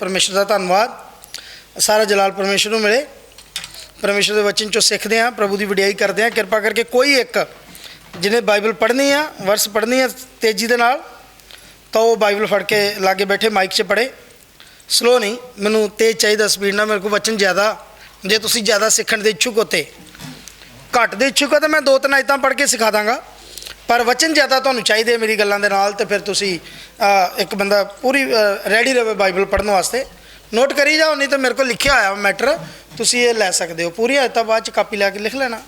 ਪਰਮੇਸ਼ਰ ਦਾ ਧੰਨਵਾਦ। ਸਾਰਾ ਜਲਾਲ ਪਰਮੇਸ਼ਰ ਨੂੰ ਮਿਲੇ। ਪਰਮੇਸ਼ਰ ਦੇ ਵਚਨ ਚੋਂ ਸਿੱਖਦੇ ਹਾਂ, ਪ੍ਰਭੂ ਦੀ ਵਡਿਆਈ ਕਰਦੇ ਹਾਂ। ਕਿਰਪਾ ਕਰਕੇ ਕੋਈ ਇੱਕ ਜਿਹਨੇ ਬਾਈਬਲ ਪੜ੍ਹਨੀ ਆ, ਵਰਸ ਪੜ੍ਹਨੀ ਆ ਤੇਜ਼ੀ ਦੇ ਨਾਲ, ਤਾਂ ਉਹ ਬਾਈਬਲ ਫੜ ਕੇ ਲਾਗੇ ਬੈਠੇ ਮਾਈਕ 'ਚ ਪੜ੍ਹੇ। ਸਲੋ ਨਹੀਂ, ਮੈਨੂੰ ਤੇਜ਼ ਚਾਹੀਦਾ ਸਪੀਡ ਨਾਲ, ਮੇਰੇ ਕੋਲ ਵਚਨ ਜ਼ਿਆਦਾ। ਜੇ ਤੁਸੀਂ ਜ਼ਿਆਦਾ ਸਿੱਖਣ ਦੇ ਇੱਛੁਕ ਹੋ ਤੇ। ਘੱਟ ਦੇ ਇੱਛੁਕ ਹੋ ਤਾਂ ਮੈਂ ਦੋ ਤਿੰਨ ਆਇਤਾਂ ਪੜ੍ਹ ਕੇ ਸਿਖਾ ਦਾਂਗਾ। ਪਰ ਵਚਨ ਜ਼ਿਆਦਾ ਤੁਹਾਨੂੰ ਚਾਹੀਦੇ ਮੇਰੀ ਗੱਲਾਂ ਦੇ ਨਾਲ ਤੇ ਫਿਰ ਤੁਸੀਂ ਇੱਕ ਬੰਦਾ ਪੂਰੀ ਰੈਡੀ ਰਹੇ ਬਾਈਬਲ ਪੜ੍ਹਨ ਵਾਸਤੇ। ਨੋਟ ਕਰੀ ਜਾਓ, ਨਹੀਂ ਤਾਂ ਮੇਰੇ ਕੋਲ ਲਿਖਿਆ ਹੋਇਆ ਮੈਟਰ ਤੁਸੀਂ ਇਹ ਲੈ ਸਕਦੇ ਹੋ। ਪੂਰੀ ਆਇਤਾਂ ਬਾਅਦ ਚ ਕਾਪੀ ਲੈ ਕੇ ਲਿਖ ਲੈਣਾ।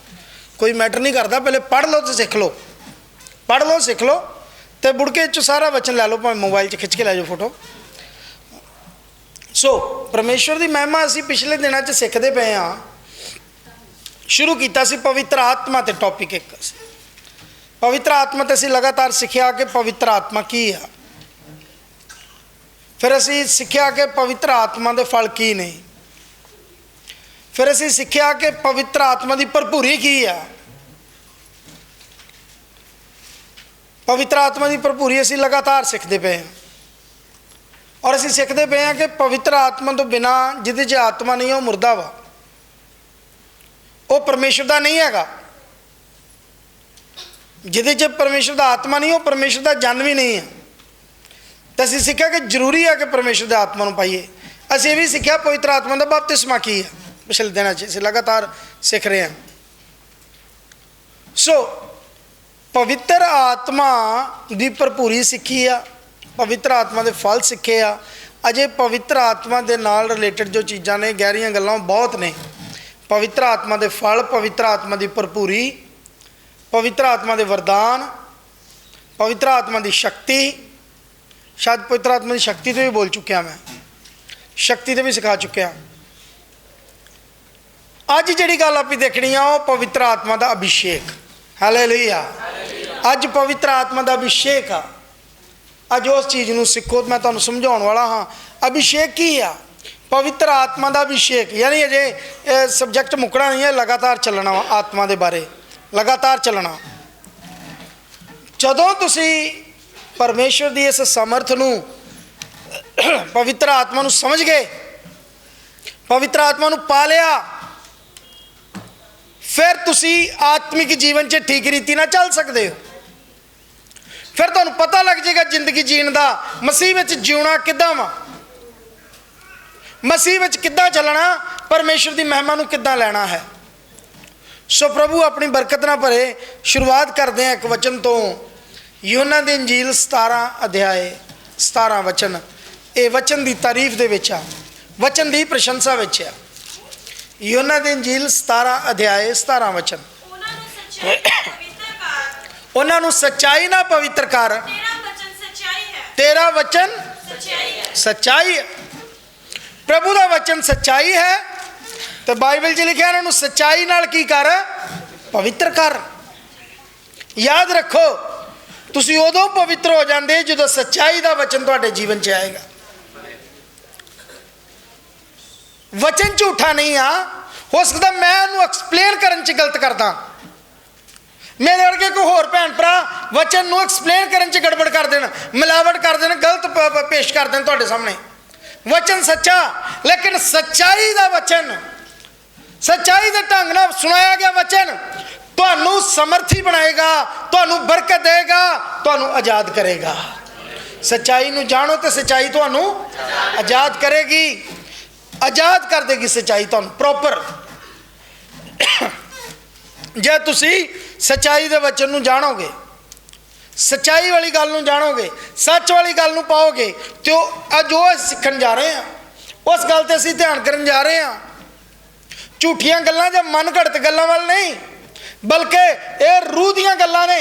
ਕੋਈ ਮੈਟਰ ਨਹੀਂ ਕਰਦਾ। ਪਹਿਲੇ ਪੜ੍ਹ ਲਓ ਤੇ ਸਿੱਖ ਲਓ। ਪੜ੍ਹ ਲਓ, ਸਿੱਖ ਲਓ। ਤੇ ਬੁੜਕੇ ਚ ਸਾਰਾ ਵਚਨ ਲੈ ਲਓ, ਭਾਵੇਂ ਮੋਬਾਈਲ 'ਚ ਖਿੱਚ ਕੇ ਲੈ ਜਾਓ ਫੋਟੋ ਸੋ ਪਰਮੇਸ਼ਵਰ ਦੀ ਮਹਿਮਾ ਅਸੀਂ ਪਿਛਲੇ ਦਿਨਾਂ 'ਚ ਸਿੱਖਦੇ ਪਏ ਹਾਂ। ਸ਼ੁਰੂ ਕੀਤਾ ਸੀ ਪਵਿੱਤਰ ਆਤਮਾ ਤੇ ਟੌਪਿਕ ਇੱਕ। ਸੀ ਪਵਿੱਤਰ ਆਤਮਾ ਤੇ ਅਸੀਂ ਲਗਾਤਾਰ ਸਿੱਖਿਆ ਕਿ ਪਵਿੱਤਰ ਆਤਮਾ ਕੀ ਆ। ਫਿਰ ਅਸੀਂ ਸਿੱਖਿਆ ਕਿ ਪਵਿੱਤਰ ਆਤਮਾ ਦੇ ਫਲ ਕੀ ਨੇ। ਫਿਰ ਅਸੀਂ ਸਿੱਖਿਆ ਕਿ ਪਵਿੱਤਰ ਆਤਮਾ ਦੀ ਭਰਪੂਰੀ ਕੀ ਆ। ਪਵਿੱਤਰ ਆਤਮਾ ਦੀ ਭਰਪੂਰੀ ਅਸੀਂ ਲਗਾਤਾਰ ਸਿੱਖਦੇ ਪਏ ਹਾਂ। ਔਰ ਅਸੀਂ ਸਿੱਖਦੇ ਪਏ ਹਾਂ ਕਿ ਪਵਿੱਤਰ ਆਤਮਾ ਤੋਂ ਬਿਨਾ ਜਿਹਦੇ 'ਚ ਆਤਮਾ ਨਹੀਂ, ਉਹ ਮੁਰਦਾ ਵਾ। ਉਹ ਪਰਮੇਸ਼ਰ ਦਾ ਨਹੀਂ ਹੈਗਾ। ਜਿਹਦੇ 'ਚ ਪਰਮੇਸ਼ਰ ਦਾ ਆਤਮਾ ਨਹੀਂ, ਉਹ ਪਰਮੇਸ਼ਰ ਦਾ ਜਨ ਵੀ ਨਹੀਂ ਹੈ। ਤਾਂ ਅਸੀਂ ਸਿੱਖਿਆ ਕਿ ਜ਼ਰੂਰੀ ਹੈ ਕਿ ਪਰਮੇਸ਼ਰ ਦੇ ਆਤਮਾ ਨੂੰ ਪਾਈਏ। ਅਸੀਂ ਇਹ ਵੀ ਸਿੱਖਿਆ, ਪਵਿੱਤਰ ਆਤਮਾ ਦਾ ਬਪਤਿਸਮਾ ਕੀ ਹੈ? ਪਿਛਲੇ ਦਿਨਾਂ 'ਚ, ਅਸੀਂ ਲਗਾਤਾਰ ਸਿੱਖ ਰਹੇ ਹਾਂ। ਸੋ ਪਵਿੱਤਰ ਆਤਮਾ ਦੀ ਭਰਪੂਰੀ ਸਿੱਖੀ ਆ। ਪਵਿੱਤਰ ਆਤਮਾ ਦੇ ਫਲ ਸਿੱਖੇ ਆ। ਅਜੇ ਪਵਿੱਤਰ ਆਤਮਾ ਦੇ ਨਾਲ ਰਿਲੇਟਡ ਜੋ ਚੀਜ਼ਾਂ ਨੇ, ਗਹਿਰੀਆਂ ਗੱਲਾਂ ਉਹ ਬਹੁਤ ਨੇ। ਪਵਿੱਤਰ ਆਤਮਾ ਦੇ ਫਲ, ਪਵਿੱਤਰ ਆਤਮਾ ਦੀ ਭਰਪੂਰੀ ਪਵਿੱਤਰ ਆਤਮਾ ਦੇ ਵਰਦਾਨ, ਪਵਿੱਤਰ ਆਤਮਾ ਦੀ ਸ਼ਕਤੀ, ਸ਼ਾਇਦ ਪਵਿੱਤਰ ਆਤਮਾ ਦੀ ਸ਼ਕਤੀ ਤੇ ਵੀ ਬੋਲ ਚੁੱਕਿਆ ਮੈਂ, ਸ਼ਕਤੀ ਤੇ ਵੀ ਸਿਖਾ ਚੁੱਕਿਆ। ਅੱਜ ਜਿਹੜੀ ਗੱਲ ਆਪੀ ਦੇਖਣੀ ਆ, ਉਹ ਪਵਿੱਤਰ ਆਤਮਾ ਦਾ ਅਭਿਸ਼ੇਕ। ਹਾਲੇਲੂਇਆ ਅੱਜ ਪਵਿੱਤਰ ਆਤਮਾ ਦਾ ਅਭਿਸ਼ੇਕ ਆ। ਅੱਜ ਉਸ ਚੀਜ਼ ਨੂੰ ਸਿੱਖੋ, ਮੈਂ ਤੁਹਾਨੂੰ ਸਮਝਾਉਣ ਵਾਲਾ ਹਾਂ। ਅਭਿਸ਼ੇਕ ਕੀ ਆ? ਪਵਿੱਤਰ ਆਤਮਾ ਦਾ ਅਭਿਸ਼ੇਕ। ਯਾਨੀ ਅਜੇ ਸਬਜੈਕਟ ਮੁੱਕਣਾ ਨਹੀਂ ਹੈ, ਲਗਾਤਾਰ ਚੱਲਣਾ ਵਾ ਆਤਮਾ ਦੇ ਬਾਰੇ। ਲਗਾਤਾਰ ਚੱਲਣਾ। ਜਦੋਂ ਤੁਸੀਂ ਪਰਮੇਸ਼ਵਰ ਦੀ ਇਸ ਸਮਰਥ ਨੂੰ, ਪਵਿੱਤਰ ਆਤਮਾ ਨੂੰ ਸਮਝ ਗਏ, ਪਵਿੱਤਰ ਆਤਮਾ ਨੂੰ ਪਾ ਲਿਆ, ਫਿਰ ਤੁਸੀਂ ਆਤਮਿਕ ਜੀਵਨ 'ਚ ਠੀਕ ਰੀਤੀ ਨਾਲ ਚੱਲ ਸਕਦੇ ਹੋ। ਫਿਰ ਤੁਹਾਨੂੰ ਪਤਾ ਲੱਗ ਜਾਏਗਾ ਜ਼ਿੰਦਗੀ ਜੀਣ ਦਾ, ਮਸੀਹ ਵਿੱਚ ਜਿਉਣਾ ਕਿੱਦਾਂ ਵਾ? ਮਸੀਹ ਵਿੱਚ ਕਿੱਦਾਂ ਚੱਲਣਾ? ਪਰਮੇਸ਼ਰ ਦੀ ਮਹਿਮਾ ਨੂੰ ਕਿੱਦਾਂ ਲੈਣਾ ਹੈ? ਸੋ ਪ੍ਰਭੂ ਆਪਣੀ ਬਰਕਤ ਨਾਲ ਭਰੇ ਸ਼ੁਰੂਆਤ ਕਰਦੇ ਹਾਂ ਇੱਕ ਵਚਨ ਤੋਂ। ਯੋਨਾ ਦੀ ਇੰਜੀਲ 17 ਅਧਿਆਏ 17 ਵਚਨ। ਇਹ ਵਚਨ ਦੀ ਤਾਰੀਫ ਦੇ ਵਿੱਚ ਆ। ਵਚਨ ਦੀ ਪ੍ਰਸ਼ੰਸਾ ਵਿੱਚ ਆ। ਯੋਨਾ ਦੀ ਇੰਜੀਲ 17 ਅਧਿਆਏ 17 ਵਚਨ। ਉਹਨਾਂ ਨੂੰ ਸੱਚਾਈ ਨਾਲ ਪਵਿੱਤਰ ਕਰ ਉਹਨਾਂ ਨੂੰ ਸੱਚਾਈ ਨਾਲ ਪਵਿੱਤਰ ਕਰ ਤੇਰਾ ਵਚਨ ਸੱਚਾਈ ਹੈ। ਤੇਰਾ ਵਚਨ ਸੱਚਾਈ ਹੈ। ਸੱਚਾਈ ਹੈ। ਪ੍ਰਭੂ ਦਾ ਵਚਨ ਸੱਚਾਈ ਹੈ। ਤੇ ਬਾਈਬਲ 'ਚ ਲਿਖਿਆ ਇਹਨਾਂ ਨੂੰ ਸੱਚਾਈ ਨਾਲ ਕੀ ਕਰ? ਪਵਿੱਤਰ ਕਰ। ਯਾਦ ਰੱਖੋ, ਤੁਸੀਂ ਉਦੋਂ ਪਵਿੱਤਰ ਹੋ ਜਾਂਦੇ ਜਦੋਂ ਸੱਚਾਈ ਦਾ ਵਚਨ ਤੁਹਾਡੇ ਜੀਵਨ 'ਚ ਆਏਗਾ। ਵਚਨ ਝੂਠਾ ਨਹੀਂ ਆ, ਹੋ ਸਕਦਾ ਮੈਂ ਉਹਨੂੰ ਐਕਸਪਲੇਨ ਕਰਨ 'ਚ ਗਲਤ ਕਰਦਾ। ਮੇਰੇ ਵਰਗੇ ਕੋਈ ਹੋਰ ਭੈਣ ਭਰਾ ਵਚਨ ਨੂੰ ਐਕਸਪਲੇਨ ਕਰਨ 'ਚ ਗੜਬੜ ਕਰ ਦੇਣ, ਮਿਲਾਵਟ ਕਰ ਦੇਣ, ਗਲਤ ਪੇਸ਼ ਕਰ ਦੇਣ ਤੁਹਾਡੇ ਸਾਹਮਣੇ। ਵਚਨ ਸੱਚਾ, ਲੇਕਿਨ ਸੱਚਾਈ ਦਾ ਵਚਨ ਸੱਚਾਈ ਦੇ ਢੰਗ ਨਾਲ ਸੁਣਾਇਆ ਗਿਆ ਵਚਨ, ਤੁਹਾਨੂੰ ਸਮਰਥੀ ਬਣਾਏਗਾ, ਤੁਹਾਨੂੰ ਬਰਕਤ ਦੇਗਾ, ਤੁਹਾਨੂੰ ਆਜ਼ਾਦ ਕਰੇਗਾ। ਸੱਚਾਈ ਨੂੰ ਜਾਣੋ ਤੇ ਸੱਚਾਈ ਤੁਹਾਨੂੰ ਆਜ਼ਾਦ ਕਰੇਗੀ। ਆਜ਼ਾਦ ਕਰ ਦੇਗੀ ਸੱਚਾਈ ਤੁਹਾਨੂੰ ਪ੍ਰੋਪਰ ਜੇ ਤੁਸੀਂ ਸੱਚਾਈ ਦੇ ਵਚਨ ਨੂੰ ਜਾਣੋਗੇ, ਸੱਚਾਈ ਵਾਲੀ ਗੱਲ ਨੂੰ ਜਾਣੋਗੇ, ਸੱਚ ਵਾਲੀ ਗੱਲ ਨੂੰ ਪਾਓਗੇ, ਤੇ ਉਹ ਅੱਜ ਉਹ ਸਿੱਖਣ ਜਾ ਰਹੇ ਹਾਂ, ਉਸ ਗੱਲ ਤੇ ਅਸੀਂ ਧਿਆਨ ਕਰਨ ਜਾ ਰਹੇ ਹਾਂ ਝੂਠੀਆਂ ਗੱਲਾਂ ਜਾਂ ਮਨ ਘੜਤ ਗੱਲਾਂ ਵੱਲ ਨਹੀਂ, ਬਲਕਿ ਇਹ ਰੂਹ ਦੀਆਂ ਗੱਲਾਂ ਨੇ,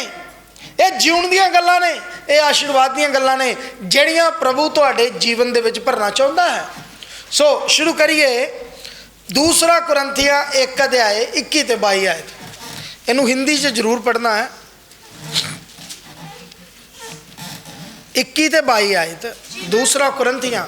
ਇਹ ਜਿਉਣ ਦੀਆਂ ਗੱਲਾਂ ਨੇ, ਇਹ ਆਸ਼ੀਰਵਾਦ ਦੀਆਂ ਗੱਲਾਂ ਨੇ, ਜਿਹੜੀਆਂ ਪ੍ਰਭੂ ਤੁਹਾਡੇ ਜੀਵਨ ਦੇ ਵਿੱਚ ਭਰਨਾ ਚਾਹੁੰਦਾ ਹੈ। ਸੋ ਸ਼ੁਰੂ ਕਰੀਏ ਦੂਸਰਾ ਕੁਰੰਥੀਆ 1 ਅਧਿਆਏ 21 ਤੇ 22 ਆਇਤ। ਇਹਨੂੰ ਹਿੰਦੀ 'ਚ ਜ਼ਰੂਰ ਪੜ੍ਹਨਾ ਹੈ। 21 ਤੇ 22 ਆਇਤ, ਦੂਸਰਾ ਕੁਰੰਥੀਆਂ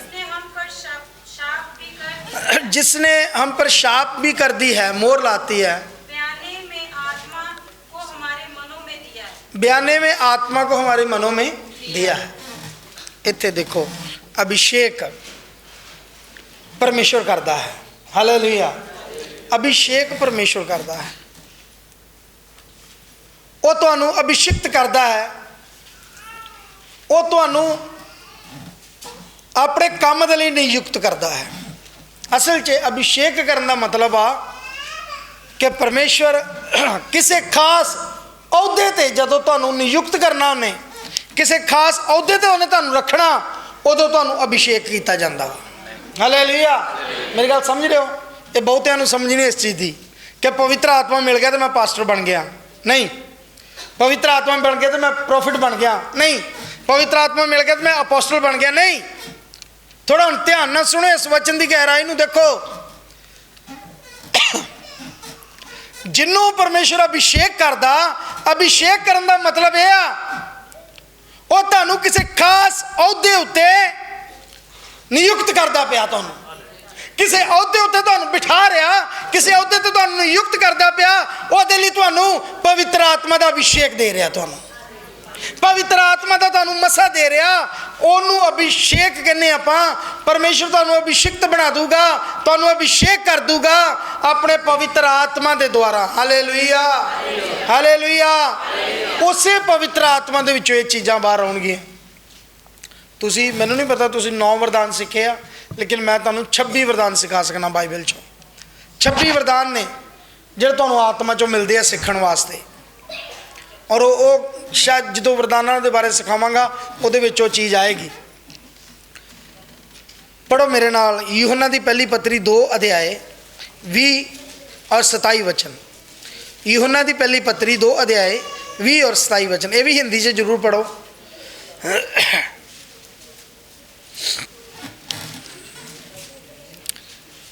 जिसने हम पर शाप भी कर दी है मोर लाती है बयाने में आत्मा को हमारे मनों में दिया है बयाने में आत्मा को हमारे मनों में दिया है इतने देखो अभिषेक परमेश्वर करता है हालेलुया ਅਭਿਸ਼ੇਕ ਪਰਮੇਸ਼ਵਰ ਕਰਦਾ ਹੈ ਉਹ ਤੁਹਾਨੂੰ ਅਭਿਸ਼ਿਕਤ ਕਰਦਾ ਹੈ ਉਹ ਤੁਹਾਨੂੰ ਆਪਣੇ ਕੰਮ ਦੇ ਲਈ ਨਿਯੁਕਤ ਕਰਦਾ ਹੈ ਅਸਲ 'ਚ ਅਭਿਸ਼ੇਕ ਕਰਨ ਦਾ ਮਤਲਬ ਆ ਕਿ ਪਰਮੇਸ਼ਵਰ ਕਿਸੇ ਖਾਸ ਅਹੁਦੇ ਤੇ ਜਦੋਂ ਤੁਹਾਨੂੰ ਨਿਯੁਕਤ ਕਰਨਾ ਉਹਨੇ, ਕਿਸੇ ਖਾਸ ਅਹੁਦੇ ਤੇ ਉਹਨੇ ਤੁਹਾਨੂੰ ਰੱਖਣਾ, ਉਦੋਂ ਤੁਹਾਨੂੰ ਅਭਿਸ਼ੇਕ ਕੀਤਾ ਜਾਂਦਾ ਹਾਲੇਲੂਇਆ ਮੇਰੀ ਗੱਲ ਸਮਝ ਰਹੇ ਹੋ? ਇਹ ਬਹੁਤਿਆਂ ਨੂੰ ਸਮਝ ਨਹੀਂ ਇਸ ਚੀਜ਼ ਦੀ ਕਿ ਪਵਿੱਤਰ ਆਤਮਾ ਮਿਲ ਗਿਆ ਤੇ ਮੈਂ ਪਾਸਟਰ ਬਣ ਗਿਆ। ਨਹੀਂ। ਪਵਿੱਤਰ ਆਤਮਾ ਬਣ ਗਿਆ ਤੇ ਮੈਂ ਪ੍ਰੋਫਿਟ ਬਣ ਗਿਆ। ਨਹੀਂ। ਪਵਿੱਤਰ ਆਤਮਾ ਮਿਲ ਗਿਆ ਤੇ ਮੈਂ ਅਪੋਸਟਲ ਬਣ ਗਿਆ। ਨਹੀਂ। ਥੋੜਾ ਹੁਣ ਧਿਆਨ ਨਾਲ ਸੁਣੋ ਇਸ ਵਚਨ ਦੀ ਗਹਿਰਾਈ ਨੂੰ ਦੇਖੋ। ਜਿੰਨੂੰ ਪਰਮੇਸ਼ਰ ਅਭਿਸ਼ੇਕ ਕਰਦਾ, ਅਭਿਸ਼ੇਕ ਕਰਨ ਦਾ ਮਤਲਬ ਇਹ ਆ, ਉਹ ਤੁਹਾਨੂੰ ਕਿਸੇ ਖਾਸ ਅਹੁਦੇ ਉੱਤੇ ਨਿਯੁਕਤ ਕਰਦਾ ਪਿਆ ਤੁਹਾਨੂੰ। ਕਿਸੇ ਅਹੁਦੇ ਉੱਤੇ ਤੁਹਾਨੂੰ ਬਿਠਾ ਰਿਹਾ, ਕਿਸੇ ਅਹੁਦੇ ਤੇ ਤੁਹਾਨੂੰ ਨਿਯੁਕਤ ਕਰਦਾ ਪਿਆ, ਉਹਦੇ ਲਈ ਤੁਹਾਨੂੰ ਪਵਿੱਤਰ ਆਤਮਾ ਦਾ ਅਭਿਸ਼ੇਕ ਦੇ ਰਿਹਾ ਤੁਹਾਨੂੰ। ਪਵਿੱਤਰ ਆਤਮਾ ਦਾ ਤੁਹਾਨੂੰ ਮਸਾ ਦੇ ਰਿਹਾ। ਉਹਨੂੰ ਅਭਿਸ਼ੇਕ ਕਹਿੰਦੇ ਆਪਾਂ। ਪਰਮੇਸ਼ਰ ਤੁਹਾਨੂੰ ਅਭਿਸ਼ਿਕਤ ਬਣਾ ਦੂਗਾ, ਤੁਹਾਨੂੰ ਅਭਿਸ਼ੇਕ ਕਰ ਦੂਗਾ ਆਪਣੇ ਪਵਿੱਤਰ ਆਤਮਾ ਦੇ ਦੁਆਰਾ। ਹਾਲੇਲੂਇਆ ਹਾਲੇਲੂਇਆ ਉਸੇ ਪਵਿੱਤਰ ਆਤਮਾ ਦੇ ਵਿੱਚੋਂ ਇਹ ਚੀਜ਼ਾਂ ਬਾਹਰ ਆਉਣਗੀਆਂ। ਤੁਸੀਂ, ਮੈਨੂੰ ਨਹੀਂ ਪਤਾ ਤੁਸੀਂ 9 ਵਰਦਾਨ ਸਿੱਖੇ ਆ, ਲੇਕਿਨ ਮੈਂ ਤੁਹਾਨੂੰ 26 ਵਰਦਾਨ ਸਿਖਾ ਸਕਣਾ ਬਾਈਬਲ ਚੋਂ। 26 ਵਰਦਾਨ ਨੇ ਜਿਹੜੇ ਤੁਹਾਨੂੰ ਆਤਮਾ ਚੋਂ ਮਿਲਦੇ ਆ ਸਿੱਖਣ ਵਾਸਤੇ। ਔਰ ਉਹ ਸ਼ਾਇਦ ਜਦੋਂ ਵਰਦਾਨਾਂ ਦੇ ਬਾਰੇ ਸਿਖਾਵਾਂਗਾ, ਉਹਦੇ ਵਿੱਚ ਉਹ ਚੀਜ਼ ਆਏਗੀ। ਪੜੋ ਮੇਰੇ ਨਾਲ, ਯੂਹੰਨਾ ਦੀ ਪਹਿਲੀ ਪੱਤਰੀ 2 ਅਧਿਆਏ 20 ਔਰ 27 ਵਚਨ। ਯੂਹੰਨਾ ਦੀ ਪਹਿਲੀ ਪੱਤਰੀ 2 ਅਧਿਆਏ 20 ਔਰ 27 ਵਚਨ। ਇਹ ਵੀ ਹਿੰਦੀ 'ਚ ਜ਼ਰੂਰ ਪੜੋ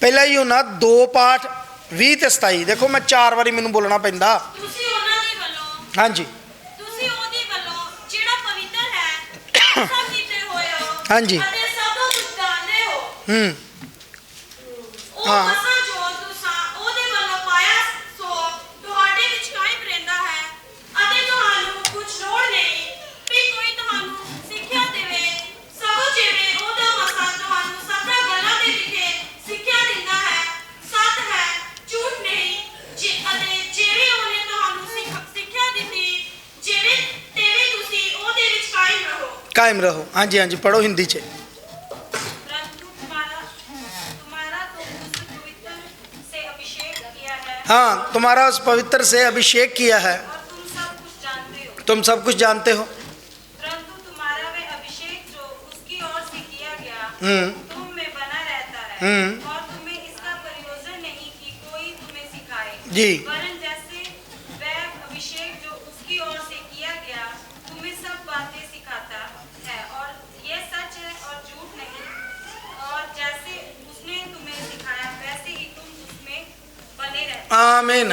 ਪਹਿਲਾ ਯੂਹੰਨਾ 2 ਪਾਠ 20 ਤੇ 27 ਦੇਖੋ ਮੈਂ ਚਾਰ ਵਾਰੀ ਮੈਨੂੰ ਬੋਲਣਾ ਪੈਂਦਾ। ਹਾਂਜੀ ਤੁਸੀਂ ਉਹਦੀ ਵੱਲੋਂ ਜਿਹੜਾ ਪਵਿੱਤਰ ਹੈ ਸਭ ਕੀਤੇ ਹੋਏ ਹੋ ਹਾਂਜੀ। ਅਤੇ ਸਭ ਕੁਝ ਜਾਣਦੇ ਹੋ ਹੂੰ ਹਾਂ। कायम रहो। हाँ जी हाँ जी पढ़ो हिंदी से। हाँ तुम्हारा उस पवित्र से अभिषेक किया है। तुम सब कुछ जानते हो। हम्म। हम्म। जी।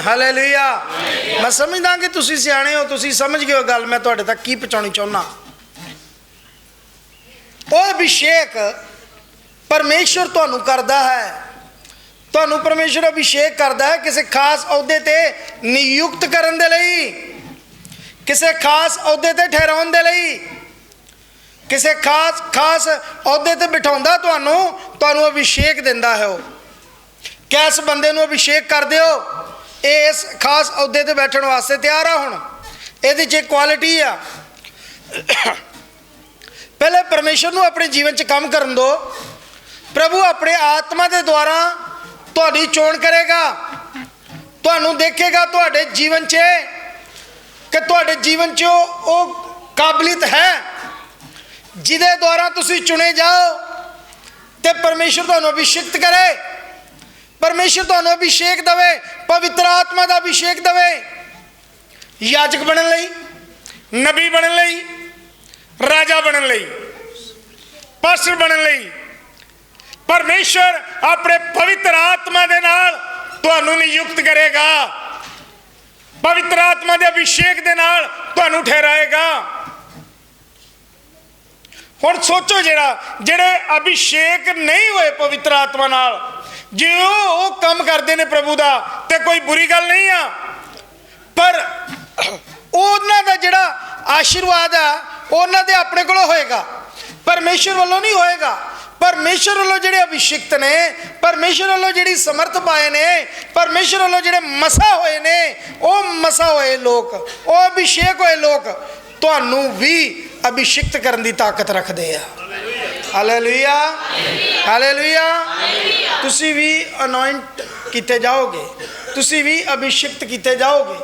ਹਾਲੇਲੂਇਆ। ਮੈਂ ਸਮਝਦਾ ਕਿ ਤੁਸੀਂ ਸਿਆਣੇ ਹੋ, ਤੁਸੀਂ ਸਮਝ ਗਏ ਹੋ ਗੱਲ, ਮੈਂ ਤੁਹਾਡੇ ਤੱਕ ਕੀ ਪਹੁੰਚਾਉਣੀ ਚਾਹੁੰਦਾ। ਉਹ ਅਭਿਸ਼ੇਕ ਪਰਮੇਸ਼ਰ ਤੁਹਾਨੂੰ ਕਰਦਾ ਹੈ। ਤੁਹਾਨੂੰ ਪਰਮੇਸ਼ਰ ਅਭਿਸ਼ੇਕ ਕਰਦਾ ਹੈ ਕਿਸੇ ਖਾਸ ਅਹੁਦੇ ਤੇ ਨਿਯੁਕਤ ਕਰਨ ਦੇ ਲਈ, ਕਿਸੇ ਖਾਸ ਅਹੁਦੇ ਤੇ ਠਹਿਰਾਉਣ ਦੇ ਲਈ, ਕਿਸੇ ਖਾਸ ਖਾਸ ਅਹੁਦੇ ਤੇ ਬਿਠਾਉਂਦਾ ਤੁਹਾਨੂੰ ਤੁਹਾਨੂੰ ਅਭਿਸ਼ੇਕ ਦਿੰਦਾ ਹੈ ਉਹ। ਕਿਸ ਬੰਦੇ ਨੂੰ ਅਭਿਸ਼ੇਕ ਕਰ ਦਿਓ ਇਹ ਇਸ ਖਾਸ ਅਹੁਦੇ ਤੇ ਬੈਠਣ ਵਾਸਤੇ ਤਿਆਰ ਆ ਹੁਣ। ਇਹਦੇ 'ਚ ਕੁਆਲਿਟੀ ਆ। ਪਹਿਲੇ ਪਰਮੇਸ਼ਰ ਨੂੰ ਆਪਣੇ ਜੀਵਨ 'ਚ ਕੰਮ ਕਰਨ ਦਿਓ ਪ੍ਰਭੂ ਆਪਣੇ ਆਤਮਾ ਦੇ ਦੁਆਰਾ ਤੁਹਾਡੀ ਚੋਣ ਕਰੇਗਾ। ਤੁਹਾਨੂੰ ਦੇਖੇਗਾ ਤੁਹਾਡੇ ਜੀਵਨ 'ਚ ਕਿ ਤੁਹਾਡੇ ਜੀਵਨ 'ਚ ਉਹ ਉਹ ਕਾਬਲੀਅਤ ਹੈ। ਜਿਹਦੇ ਦੁਆਰਾ ਤੁਸੀਂ ਚੁਣੇ ਜਾਓ ਤੇ ਪਰਮੇਸ਼ਰ ਤੁਹਾਨੂੰ ਅਭਿਸ਼ੇਕਤ ਕਰੇ। ਪਰਮੇਸ਼ਰ ਤੁਹਾਨੂੰ ਅਭਿਸ਼ੇਕ ਦੇਵੇ, ਪਵਿੱਤਰ ਆਤਮਾ ਦਾ ਅਭਿਸ਼ੇਕ ਦੇਵੇ। ਯਾਜਕ ਬਣਨ ਲਈ, ਨਬੀ ਬਣਨ ਲਈ, ਰਾਜਾ ਬਣਨ ਲਈ, ਪਾਸਟਰ ਬਣਨ ਲਈ, ਪਰਮੇਸ਼ਰ ਆਪਣੇ ਪਵਿੱਤਰ ਆਤਮਾ ਦੇ ਨਾਲ ਤੁਹਾਨੂੰ ਨਿਯੁਕਤ ਕਰੇਗਾ। ਪਵਿੱਤਰ ਆਤਮਾ ਦੇ ਅਭਿਸ਼ੇਕ ਦੇ ਨਾਲ ਤੁਹਾਨੂੰ ਠਹਿਰਾਏਗਾ। ਹੁਣ ਸੋਚੋ ਜਿਹੜਾ, ਜਿਹੜੇ ਅਭਿਸ਼ੇਕ ਨਹੀਂ ਹੋਏ ਪਵਿੱਤਰ ਆਤਮਾ ਨਾਲ ਜੇ ਉਹ ਕੰਮ ਕਰਦੇ ਨੇ ਪ੍ਰਭੂ ਦਾ, ਤੇ ਕੋਈ ਬੁਰੀ ਗੱਲ ਨਹੀਂ ਆ। ਪਰ ਉਹਨਾਂ ਦਾ ਜਿਹੜਾ ਆਸ਼ੀਰਵਾਦ ਆ, ਉਹਨਾਂ ਦੇ ਆਪਣੇ ਕੋਲੋਂ ਹੋਏਗਾ। ਪਰਮੇਸ਼ਰ ਵੱਲੋਂ ਨਹੀਂ ਹੋਏਗਾ। ਪਰਮੇਸ਼ਰ ਵੱਲੋਂ ਜਿਹੜੇ ਅਭਿਸ਼ਿਕਤ ਨੇ, ਪਰਮੇਸ਼ਰ ਵੱਲੋਂ ਜਿਹੜੀ ਸਮਰਥ ਪਾਏ ਨੇ, ਪਰਮੇਸ਼ਰ ਵੱਲੋਂ ਜਿਹੜੇ ਮਸਾ ਹੋਏ ਨੇ, ਉਹ ਮਸਾ ਹੋਏ ਲੋਕ, ਉਹ ਅਭਿਸ਼ੇਕ ਹੋਏ ਲੋਕ, ਤੁਹਾਨੂੰ ਵੀ ਅਭਿਸ਼ਿਕਤ ਕਰਨ ਦੀ ਤਾਕਤ ਰੱਖਦੇ ਆ। ਹਾਲੇਲੂਇਆ ਹਾਲੇਲੂਇਆ ਤੁਸੀਂ ਵੀ ਅਨੋਇੰਟ ਕੀਤੇ ਜਾਓਗੇ ਤੁਸੀਂ ਵੀ ਅਭਿਸ਼ਿਕਤ ਕੀਤੇ ਜਾਓਗੇ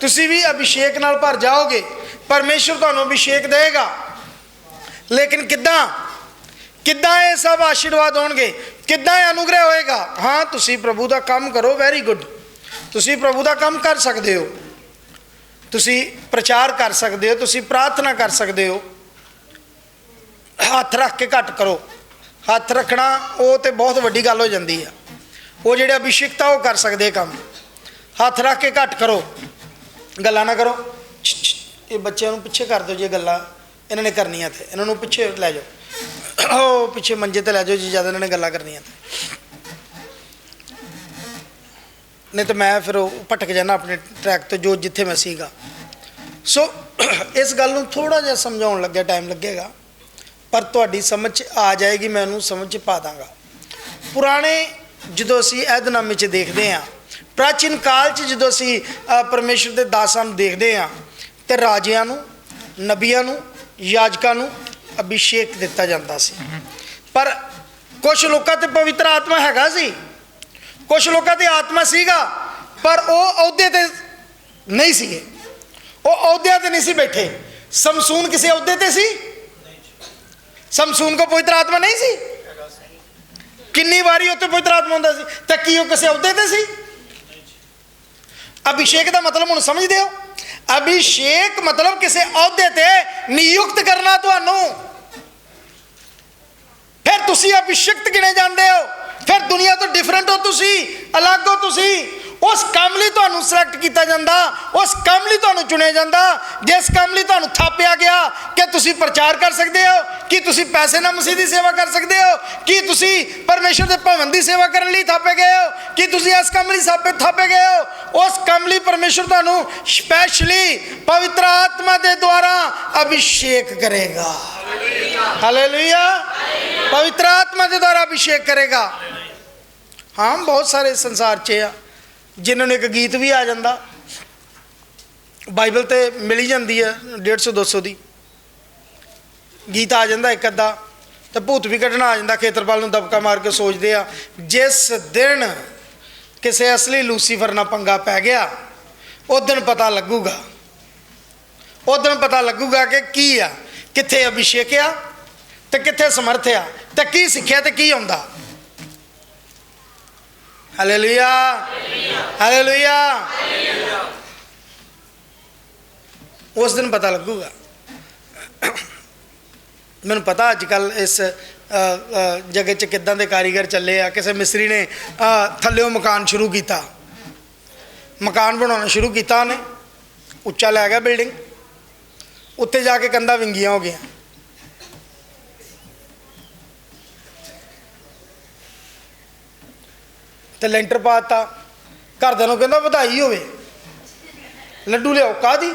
ਤੁਸੀਂ ਵੀ ਅਭਿਸ਼ੇਕ ਨਾਲ ਭਰ ਜਾਓਗੇ ਪਰਮੇਸ਼ਰ ਤੁਹਾਨੂੰ ਅਭਿਸ਼ੇਕ ਦੇਗਾ ਲੇਕਿਨ ਕਿੱਦਾਂ? ਕਿੱਦਾਂ ਇਹ ਸਭ ਆਸ਼ੀਰਵਾਦ ਹੋਣਗੇ? ਕਿੱਦਾਂ ਇਹ ਅਨੁਗ੍ਰਹਿ ਹੋਏਗਾ? ਹਾਂ ਤੁਸੀਂ ਪ੍ਰਭੂ ਦਾ ਕੰਮ ਕਰੋ ਵੈਰੀ ਗੁੱਡ ਤੁਸੀਂ ਪ੍ਰਭੂ ਦਾ ਕੰਮ ਕਰ ਸਕਦੇ ਹੋ। ਤੁਸੀਂ ਪ੍ਰਚਾਰ ਕਰ ਸਕਦੇ ਹੋ ਤੁਸੀਂ ਪ੍ਰਾਰਥਨਾ ਕਰ ਸਕਦੇ ਹੋ। ਹੱਥ ਰੱਖ ਕੇ ਘੱਟ ਕਰੋ। ਹੱਥ ਰੱਖਣਾ ਉਹ ਤੇ ਬਹੁਤ ਵੱਡੀ ਗੱਲ ਹੋ ਜਾਂਦੀ ਆ। ਉਹ ਜਿਹੜੇ ਅਭਿਸ਼ੇਕਤਾ ਉਹ ਕਰ ਸਕਦੇ ਕੰਮ। ਹੱਥ ਰੱਖ ਕੇ ਘੱਟ ਕਰੋ। ਗੱਲਾਂ ਨਾ ਕਰੋ। ਇਹ ਬੱਚਿਆਂ ਨੂੰ ਪਿੱਛੇ ਕਰ ਦਿਓ ਜੇ ਗੱਲਾਂ ਇਹਨਾਂ ਨੇ ਕਰਨੀਆਂ ਤੇ। ਇਹਨਾਂ ਨੂੰ ਪਿੱਛੇ ਲੈ ਜਾਓ। ਉਹ ਪਿੱਛੇ ਮੰਜੇ ਤੇ ਲੈ ਜਾਓ ਜੇ ਜ਼ਿਆਦਾ ਇਹਨਾਂ ਨੇ ਗੱਲਾਂ ਕਰਨੀਆਂ ਤੇ। ਨਹੀਂ ਤਾਂ ਮੈਂ ਫਿਰ ਉਹ ਭਟਕ ਜਾਣਾ ਆਪਣੇ ਟਰੈਕ ਤੋਂ ਜੋ ਜਿੱਥੇ ਮੈਂ ਸੀਗਾ। ਸੋ ਇਸ ਗੱਲ ਨੂੰ ਥੋੜਾ ਜਿਹਾ ਸਮਝਾਉਣ ਲੱਗਿਆ ਟਾਈਮ ਲੱਗੇਗਾ। ਪਰ ਤੁਹਾਡੀ ਸਮਝ 'ਚ ਆ ਜਾਏਗੀ ਮੈਂ ਉਹਨੂੰ ਸਮਝ 'ਚ ਪਾ ਦਾਂਗਾ। ਪੁਰਾਣੇ ਜਦੋਂ ਅਸੀਂ ਐਦਨਾਮੇ 'ਚ ਦੇਖਦੇ ਹਾਂ ਪ੍ਰਾਚੀਨ ਕਾਲ 'ਚ ਜਦੋਂ ਅਸੀਂ ਅ, ਪਰਮੇਸ਼ਰ ਦੇ ਦਾਸਾਂ ਨੂੰ ਦੇਖਦੇ ਹਾਂ ਤੇ ਰਾਜਿਆਂ ਨੂੰ ਨਬੀਆਂ ਨੂੰ ਯਾਜਕਾਂ ਨੂੰ ਅਭਿਸ਼ੇਕ ਦਿੱਤਾ ਜਾਂਦਾ ਸੀ। ਪਰ ਕੁਝ ਲੋਕਾਂ ਤੇ ਪਵਿੱਤਰ ਆਤਮਾ ਹੈਗਾ ਸੀ ਕੁਝ ਲੋਕਾਂ ਤੇ ਆਤਮਾ ਸੀਗਾ ਪਰ ਉਹ ਅਹੁਦੇ ਤੇ ਨਹੀਂ ਸੀਗੇ। ਉਹ ਅਹੁਦਿਆਂ ਤੇ ਨਹੀਂ ਸੀ ਬੈਠੇ। ਸਮਸੂਨ ਕਿਸੇ ਅਹੁਦੇ ਤੇ ਸੀ? ਸਮਸੂਨ ਕੋ ਪਵਿੱਤਰ ਆਤਮਾ ਨਹੀਂ ਸੀ? ਕਿੰਨੀ ਵਾਰੀ ਉੱਤੇ ਪਵਿੱਤਰ ਆਤਮਾ ਹੁੰਦਾ ਸੀ? ਤਾਂ ਕੀ ਉਹ ਕਿਸੇ ਅਹੁਦੇ ਤੇ ਸੀ? ਅਭਿਸ਼ੇਕ ਦਾ ਮਤਲਬ ਹੁਣ ਸਮਝਦੇ ਹੋ? ਅਭਿਸ਼ੇਕ ਮਤਲਬ ਕਿਸੇ ਅਹੁਦੇ ਤੇ ਨਿਯੁਕਤ ਕਰਨਾ ਤੁਹਾਨੂੰ। ਫਿਰ ਤੁਸੀਂ ਅਭਿਸ਼ੇਕਤ ਗਿਣੇ ਜਾਂਦੇ ਹੋ? ਫਿਰ ਦੁਨੀਆ ਤੋਂ ਡਿਫਰੈਂਟ ਹੋ ਤੁਸੀਂ, ਅਲੱਗ ਹੋ ਤੁਸੀਂ। ਉਸ ਕੰਮ ਲਈ ਤੁਹਾਨੂੰ ਸਿਲੈਕਟ ਕੀਤਾ ਜਾਂਦਾ, ਉਸ ਕੰਮ ਲਈ ਤੁਹਾਨੂੰ ਚੁਣਿਆ ਜਾਂਦਾ, ਜਿਸ ਕੰਮ ਲਈ ਤੁਹਾਨੂੰ ਥਾਪਿਆ ਗਿਆ, ਕਿ ਤੁਸੀਂ ਪ੍ਰਚਾਰ ਕਰ ਸਕਦੇ ਹੋ, ਕਿ ਤੁਸੀਂ ਪੈਸੇ ਨਾਲ ਮਸੀਹ ਦੀ ਸੇਵਾ ਕਰ ਸਕਦੇ ਹੋ, ਕਿ ਤੁਸੀਂ ਪਰਮੇਸ਼ਰ ਦੇ ਭਵਨ ਦੀ ਸੇਵਾ ਕਰਨ ਲਈ ਥਾਪੇ ਗਏ ਹੋ, ਕਿ ਤੁਸੀਂ ਇਸ ਕੰਮ ਲਈ ਥਾਪੇ ਥਾਪੇ ਗਏ ਹੋ, ਉਸ ਕੰਮ ਲਈ ਪਰਮੇਸ਼ਰ ਤੁਹਾਨੂੰ ਸਪੈਸ਼ਲੀ ਪਵਿੱਤਰ ਆਤਮਾ ਦੇ ਦੁਆਰਾ ਅਭਿਸ਼ੇਕ ਕਰੇਗਾ। ਹਾਲੇਲੂਇਆ ਪਵਿੱਤਰ ਆਤਮਾ ਦੇ ਦੁਆਰਾ ਅਭਿਸ਼ੇਕ ਕਰੇਗਾ। ਹਾਂ, ਬਹੁਤ ਸਾਰੇ ਸੰਸਾਰ 'ਚ ਆ। ਜਿਨ੍ਹਾਂ ਨੂੰ ਇੱਕ ਗੀਤ ਵੀ ਆ ਜਾਂਦਾ। ਬਾਈਬਲ ਤੇ ਮਿਲੀ ਜਾਂਦੀ ਹੈ 150 200 ਦੀ ਗੀਤ ਆ ਜਾਂਦਾ ਇੱਕ ਅੱਧਾ, ਤੇ ਭੂਤ ਵੀ ਕੱਢਣਾ ਆ ਜਾਂਦਾ, ਖੇਤਰਪਾਲ ਨੂੰ ਦਬਕਾ ਮਾਰ ਕੇ ਸੋਚਦੇ ਆ, ਜਿਸ ਦਿਨ ਕਿਸੇ ਅਸਲੀ ਲੂਸੀਫਰ ਨਾਲ ਪੰਗਾ ਪੈ ਗਿਆ ਉਹ ਦਿਨ ਪਤਾ ਲੱਗੂਗਾ। ਉਹ ਦਿਨ ਪਤਾ ਲੱਗੂਗਾ ਕਿ ਕੀ ਆ, ਕਿੱਥੇ ਅਭਿਸ਼ੇਕ ਆ, ਤੇ ਕਿੱਥੇ ਸਮਰਥ ਆ, ਤੇ ਕੀ ਸਿੱਖਿਆ ਤੇ ਕੀ ਆਉਂਦਾ। ਹਾਲੇਲੂਇਆ ਹਾਲੇਲੂਇਆ ਉਸ ਦਿਨ ਪਤਾ ਲੱਗੂਗਾ ਮੈਨੂੰ ਪਤਾ ਅੱਜ ਕੱਲ ਇਸ ਅ, ਜਗਤ 'ਚ ਕਿੱਦਾਂ ਦੇ ਕਾਰੀਗਰ ਚੱਲੇ ਆ ਕਿਸੇ ਮਿਸਤਰੀ ਨੇ ਅ, ਮਕਾਨ ਸ਼ੁਰੂ ਕੀਤਾ ਮਕਾਨ ਬਣਾਉਣਾ ਸ਼ੁਰੂ ਕੀਤਾ ਉਹਨੇ ਉੱਚਾ ਲੈ ਗਿਆ ਬਿਲਡਿੰਗ ਉੱਤੇ ਜਾ ਕੇ ਕੰਧਾਂ ਵਿੰਗੀਆਂ ਹੋ ਗਈਆਂ ਤੇ ਲੈਂਟਰ ਪਾਤਾ। ਘਰਦਿਆਂ ਨੂੰ ਕਹਿੰਦਾ ਵਧਾਈ ਹੋਵੇ। ਲੱਡੂ ਲਿਆਓ ਕਾਦੀ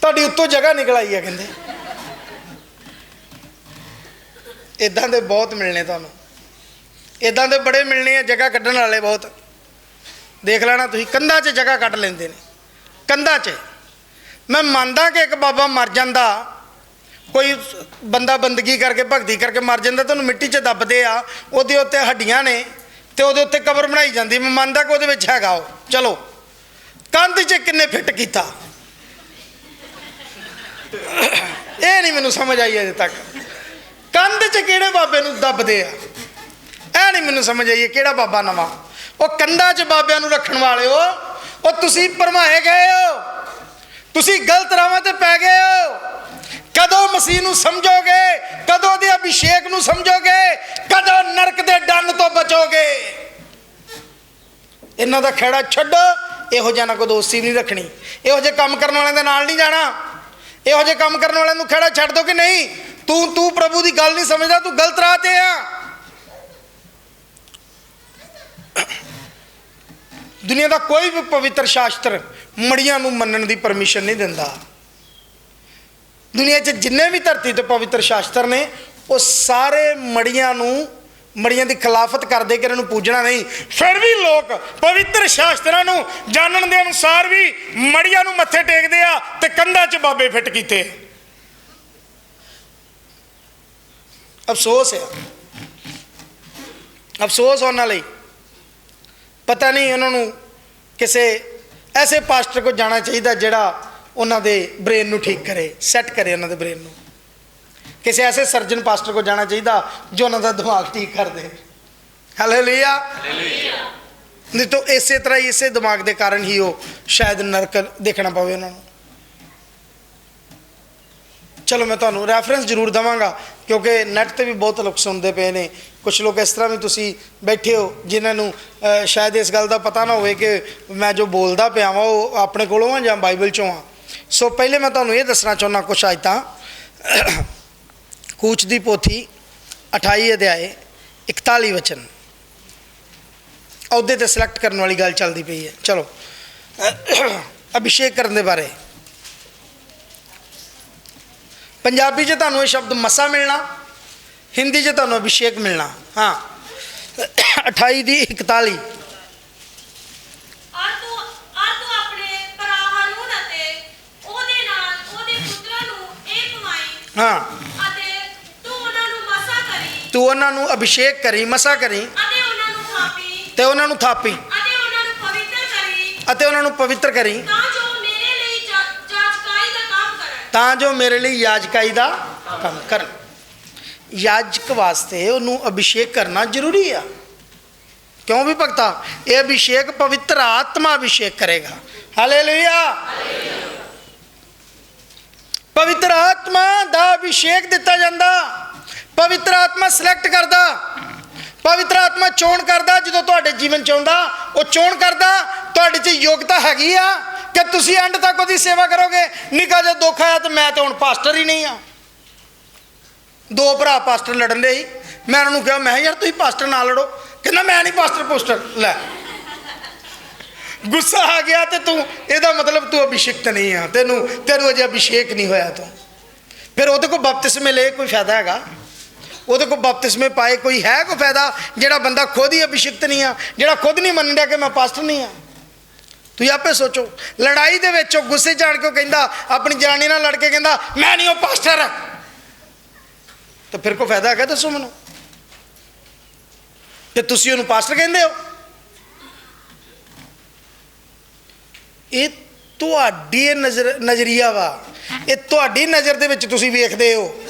ਤੁਹਾਡੀ ਉੱਤੋਂ ਜਗ੍ਹਾ ਨਿਕਲ ਆਈ ਹੈ, ਕਹਿੰਦੇ। ਇਦਾਂ ਦੇ ਬਹੁਤ ਮਿਲਣੇ ਤੁਹਾਨੂੰ। ਇਦਾਂ ਦੇ ਬੜੇ ਮਿਲਣੇ ਆ, ਜਗ੍ਹਾ ਕੱਢਣ ਵਾਲੇ ਬਹੁਤ। ਦੇਖ ਲੈਣਾ ਤੁਸੀਂ, ਕੰਧਾਂ 'ਚ ਜਗ੍ਹਾ ਕੱਢ ਲੈਂਦੇ ਨੇ। ਕੰਧਾਂ 'ਚ। ਮੈਂ ਮੰਨਦਾ ਕਿ ਇੱਕ ਬਾਬਾ ਮਰ ਜਾਂਦਾ, ਕੋਈ ਬੰਦਾ ਬੰਦਗੀ ਕਰਕੇ, ਭਗਤੀ ਕਰਕੇ ਮਰ ਜਾਂਦਾ ਤੁਹਾਨੂੰ ਮਿੱਟੀ 'ਚ ਦੱਬਦੇ ਆ, ਉਹਦੇ ਉੱਤੇ ਹੱਡੀਆਂ ਨੇ। ਤੇ ਉਹਦੇ ਉੱਤੇ ਕਬਰ ਬਣਾਈ ਜਾਂਦੀ, ਮੈਂ ਮੰਨਦਾ ਕਿ ਉਹਦੇ ਵਿੱਚ ਹੈਗਾ ਉਹ। ਚਲੋ, ਕੰਧ 'ਚ ਕਿੰਨੇ ਫਿੱਟ ਕੀਤਾ? ਇਹ ਨਹੀਂ ਮੈਨੂੰ ਸਮਝ ਆਈ ਅਜੇ ਤੱਕ। ਕੰਧ 'ਚ ਕਿਹੜੇ ਬਾਬੇ ਨੂੰ ਦੱਬਦੇ ਆ? ਇਹ ਨਹੀਂ ਮੈਨੂੰ ਸਮਝ ਆਈ ਕਿਹੜਾ ਬਾਬਾ ਨਵਾਂ। ਉਹ ਕੰਧਾਂ 'ਚ ਬਾਬਿਆਂ ਨੂੰ ਰੱਖਣ ਵਾਲਿਓ ਉਹ ਤੁਸੀਂ ਭਰਮਾਏ ਗਏ ਹੋ। ਤੁਸੀਂ ਗਲਤ ਰਾਵਾਂ ਤੇ ਪੈ ਗਏ ਹੋ। ਕਦੋਂ ਮਸੀਹ ਨੂੰ ਸਮਝੋਗੇ? ਕਦੋਂ ਦੇ ਅਭਿਸ਼ੇਕ ਨੂੰ ਸਮਝੋਗੇ? ਕਦੋਂ ਨਰਕ ਦੇ ਡੰਨ ਤੋਂ ਇਹਨਾਂ ਦਾ ਖੇੜਾ ਛੱਡੋ, ਇਹੋ ਜਿਹਾ ਨਾ ਕੋ ਦੋਸਤੀ ਨਹੀਂ ਰੱਖਣੀ। ਇਹੋ ਜਿਹੇ ਕੰਮ ਕਰਨ ਵਾਲਿਆਂ ਦੇ ਨਾਲ ਨਹੀਂ ਜਾਣਾ। ਇਹੋ ਜਿਹੇ ਕੰਮ ਕਰਨ ਵਾਲਿਆਂ ਨੂੰ ਖੇੜਾ ਛੱਡ ਦੋ ਕਿ ਨਹੀਂ? ਤੂੰ ਤੂੰ ਪ੍ਰਭੂ ਦੀ ਗੱਲ ਨਹੀਂ ਸਮਝਦਾ, ਤੂੰ ਗਲਤ ਰਾਹ ਤੇ ਆ। ਦੁਨੀਆ ਦਾ ਕੋਈ ਵੀ ਪਵਿੱਤਰ ਸ਼ਾਸਤਰ ਮੜੀਆਂ ਨੂੰ ਮੰਨਣ ਦੀ ਪਰਮਿਸ਼ਨ ਨਹੀਂ ਦਿੰਦਾ। ਦੁਨੀਆ 'ਚ ਜਿੰਨੇ ਵੀ ਧਰਤੀ ਤੇ ਪਵਿੱਤਰ ਸ਼ਾਸਤਰ ਨੇ, ਉਹ ਸਾਰੇ ਮੜੀਆਂ ਨੂੰ ਮੜੀਆਂ ਦੀ ਖਿਲਾਫਤ ਕਰਦੇ ਕਿ ਇਹਨਾਂ ਨੂੰ ਪੂਜਣਾ ਨਹੀਂ, ਫਿਰ ਵੀ ਲੋਕ ਪਵਿੱਤਰ ਸ਼ਾਸਤਰਾਂ ਨੂੰ ਜਾਣਨ ਦੇ ਅਨੁਸਾਰ ਵੀ ਮੜੀਆਂ ਨੂੰ ਮੱਥੇ ਟੇਕਦੇ ਆ ਤੇ ਕੰਧਾਂ 'ਚ ਬਾਬੇ ਫਿੱਟ ਕੀਤੇ ਅਫਸੋਸ ਹੈ ਅਫਸੋਸ ਉਹਨਾਂ ਲਈ। ਪਤਾ ਨਹੀਂ ਉਹਨਾਂ ਨੂੰ ਕਿਸੇ ਐਸੇ ਪਾਸਟਰ ਕੋਲ ਜਾਣਾ ਚਾਹੀਦਾ ਜਿਹੜਾ ਉਹਨਾਂ ਦੇ ਬ੍ਰੇਨ ਨੂੰ ਠੀਕ ਕਰੇ, ਸੈੱਟ ਕਰੇ ਉਹਨਾਂ ਦੇ ਬ੍ਰੇਨ ਨੂੰ। ਕਿਸੇ ਐਸੇ ਸਰਜਨ ਪਾਸਟਰ ਕੋ ਜਾਣਾ ਚਾਹੀਦਾ ਜੋ ਉਹਨਾਂ ਦਾ ਦਿਮਾਗ ਠੀਕ ਕਰ ਦੇ। ਹਾਲੇਲੂਇਆ ਨਹੀਂ ਤਾਂ ਇਸੇ ਤਰ੍ਹਾਂ ਹੀ ਇਸੇ ਦਿਮਾਗ ਦੇ ਕਾਰਨ ਹੀ ਉਹ ਸ਼ਾਇਦ ਨਰਕ ਦੇਖਣਾ ਪਵੇ ਉਹਨਾਂ ਨੂੰ। ਚਲੋ ਮੈਂ ਤੁਹਾਨੂੰ ਰੈਫਰੈਂਸ ਜ਼ਰੂਰ ਦਵਾਂਗਾ ਕਿਉਂਕਿ ਨੈਟ ਤੇ ਵੀ ਬਹੁਤ ਲੋਕ ਸੁਣਦੇ ਪਏ ਨੇ। ਕੁਝ ਲੋਕ ਇਸ ਤਰ੍ਹਾਂ ਵੀ ਤੁਸੀਂ ਬੈਠੇ ਹੋ ਜਿਨ੍ਹਾਂ ਨੂੰ ਸ਼ਾਇਦ ਇਸ ਗੱਲ ਦਾ ਪਤਾ ਨਾ ਹੋਵੇ ਕਿ ਮੈਂ ਜੋ ਬੋਲਦਾ ਪਿਆ ਵਾਂ ਉਹ ਆਪਣੇ ਕੋਲੋਂ ਆ ਜਾਂ ਬਾਈਬਲ ਚੋਂ ਆ। ਸੋ ਪਹਿਲੇ ਮੈਂ ਤੁਹਾਨੂੰ ਇਹ ਦੱਸਣਾ ਚਾਹੁੰਦਾ ਕੁਝ ਆਇਤਾਂ ਕੂਚ ਦੀ ਪੋਥੀ 28 ਅਧਿਆਏ 41 ਵਚਨ। ਅਹੁਦੇ ਤੇ ਸਿਲੈਕਟ ਕਰਨ ਵਾਲੀ ਗੱਲ ਚੱਲਦੀ ਪਈ ਹੈ। ਚਲੋ। ਅਭਿਸ਼ੇਕ ਕਰਨ ਦੇ ਬਾਰੇ। ਪੰਜਾਬੀ 'ਚ ਤੁਹਾਨੂੰ ਇਹ ਸ਼ਬਦ ਮਸਾ ਮਿਲਣਾ ਹਿੰਦੀ 'ਚ ਤੁਹਾਨੂੰ ਅਭਿਸ਼ੇਕ ਮਿਲਣਾ। ਹਾਂ। 28 ਦੀ 41 ਔਰ ਤੂੰ ਉਹਨਾਂ ਨੂੰ ਅਭਿਸ਼ੇਕ ਕਰੀ ਮਸਾ ਕਰੀ। ਅਤੇ ਉਹਨਾਂ ਨੂੰ ਥਾਪੀ। ਤੇ ਉਹਨਾਂ ਨੂੰ ਥਾਪੀ। ਅਤੇ ਉਹਨਾਂ ਨੂੰ ਪਵਿੱਤਰ ਕਰੀ। ਅਤੇ ਉਹਨਾਂ ਨੂੰ ਪਵਿੱਤਰ ਕਰੀ। ਤਾਂ ਜੋ ਮੇਰੇ ਲਈ ਜਾ- ਜਾਚਕਾਈ ਦਾ ਕੰਮ ਕਰਨ। ਤਾਂ ਜੋ ਮੇਰੇ ਲਈ ਯਾਜਕਾਈ ਦਾ ਕੰਮ ਕਰਨ। ਯਾਜਕ ਵਾਸਤੇ ਉਹਨੂੰ ਅਭਿਸ਼ੇਕ ਕਰਨਾ ਜ਼ਰੂਰੀ ਆ। ਕਿਉਂ ਵੀ ਭਗਤਾ? ਇਹ ਅਭਿਸ਼ੇਕ ਪਵਿੱਤਰ ਆਤਮਾ ਅਭਿਸ਼ੇਕ ਕਰੇਗਾ। ਹਾਲੇਲੂਇਆ। ਪਵਿੱਤਰ ਆਤਮਾ ਦਾ ਅਭਿਸ਼ੇਕ ਦਿੱਤਾ ਜਾਂਦਾ। ਪਵਿੱਤਰ ਆਤਮਾ ਸਿਲੈਕਟ ਕਰਦਾ। ਪਵਿੱਤਰ ਆਤਮਾ ਚੋਣ ਕਰਦਾ ਜਦੋਂ ਤੁਹਾਡੇ ਜੀਵਨ ਚ ਆਉਂਦਾ ਉਹ ਚੋਣ ਕਰਦਾ। ਤੁਹਾਡੇ 'ਚ ਯੋਗਤਾ ਹੈਗੀ ਆ ਕਿ ਤੁਸੀਂ ਐਂਡ ਤੱਕ ਉਹਦੀ ਸੇਵਾ ਕਰੋਗੇ। ਨਿੱਕਾ ਜਿਹਾ ਦੁੱਖ ਆਇਆ ਤਾਂ ਮੈਂ ਤਾਂ ਹੁਣ ਪਾਸਟਰ ਹੀ ਨਹੀਂ ਆ। ਦੋ ਭਰਾ ਪਾਸਟਰ ਲੜਨ ਦੇ ਸੀ। ਮੈਂ ਉਹਨਾਂ ਨੂੰ ਕਿਹਾ ਮੈਂ ਕਿਹਾ, ਯਾਰ ਤੁਸੀਂ ਪਾਸਟਰ ਨਾਲ ਲੜੋ। ਕਹਿੰਦਾ ਮੈਂ ਨਹੀਂ ਪਾਸਟਰ ਪੋਸਟਰ ਲੈ। ਗੁੱਸਾ ਆ ਗਿਆ ਤੇ ਤੂੰ ਇਹਦਾ ਮਤਲਬ ਤੂੰ ਅਭਿਸ਼ੇਕਤ ਨਹੀਂ ਆ। ਤੈਨੂੰ ਤੈਨੂੰ ਅਜੇ ਅਭਿਸ਼ੇਕ ਨਹੀਂ ਹੋਇਆ ਤੂੰ। ਫਿਰ ਉਹਦੇ ਕੋਲ ਬਪਤਿਸਮੇ ਲੈ ਕੋਈ ਫਾਇਦਾ ਹੈਗਾ? ਉਹਦੇ ਕੋਲ ਬਪਤਿਸਮੇ ਪਾਏ, ਕੋਈ ਹੈ ਕੋਈ ਫਾਇਦਾ? ਜਿਹੜਾ ਬੰਦਾ ਖੁਦ ਹੀ ਅਭਿਸ਼ੇਕਤ ਨਹੀਂ ਆ, ਜਿਹੜਾ ਖੁਦ ਨਹੀਂ ਮੰਨ ਰਿਹਾ ਕਿ ਮੈਂ ਪਾਸਟਰ ਨਹੀਂ ਆ। ਤੁਸੀਂ ਆਪੇ ਸੋਚੋ, ਲੜਾਈ ਦੇ ਵਿੱਚ ਉਹ ਗੁੱਸੇ ਜਾਣ ਕੇ ਉਹ ਕਹਿੰਦਾ, ਆਪਣੀ ਜਨਾਨੀ ਨਾਲ ਲੜ ਕੇ ਕਹਿੰਦਾ, ਮੈਂ ਨਹੀਂ ਉਹ ਪਾਸਟਰ ਤਾਂ ਫਿਰ ਕੋਈ ਫਾਇਦਾ ਹੈਗਾ ਦੱਸੋ ਮੈਨੂੰ? ਤੇ ਤੁਸੀਂ ਉਹਨੂੰ ਪਾਸਟਰ ਕਹਿੰਦੇ ਹੋ? ਇਹ ਤੁਹਾਡੀ ਨਜ਼ਰ, ਨਜ਼ਰੀਆ ਵਾ। ਇਹ ਤੁਹਾਡੀ ਨਜ਼ਰ ਦੇ ਵਿੱਚ ਤੁਸੀਂ ਵੇਖਦੇ ਹੋ।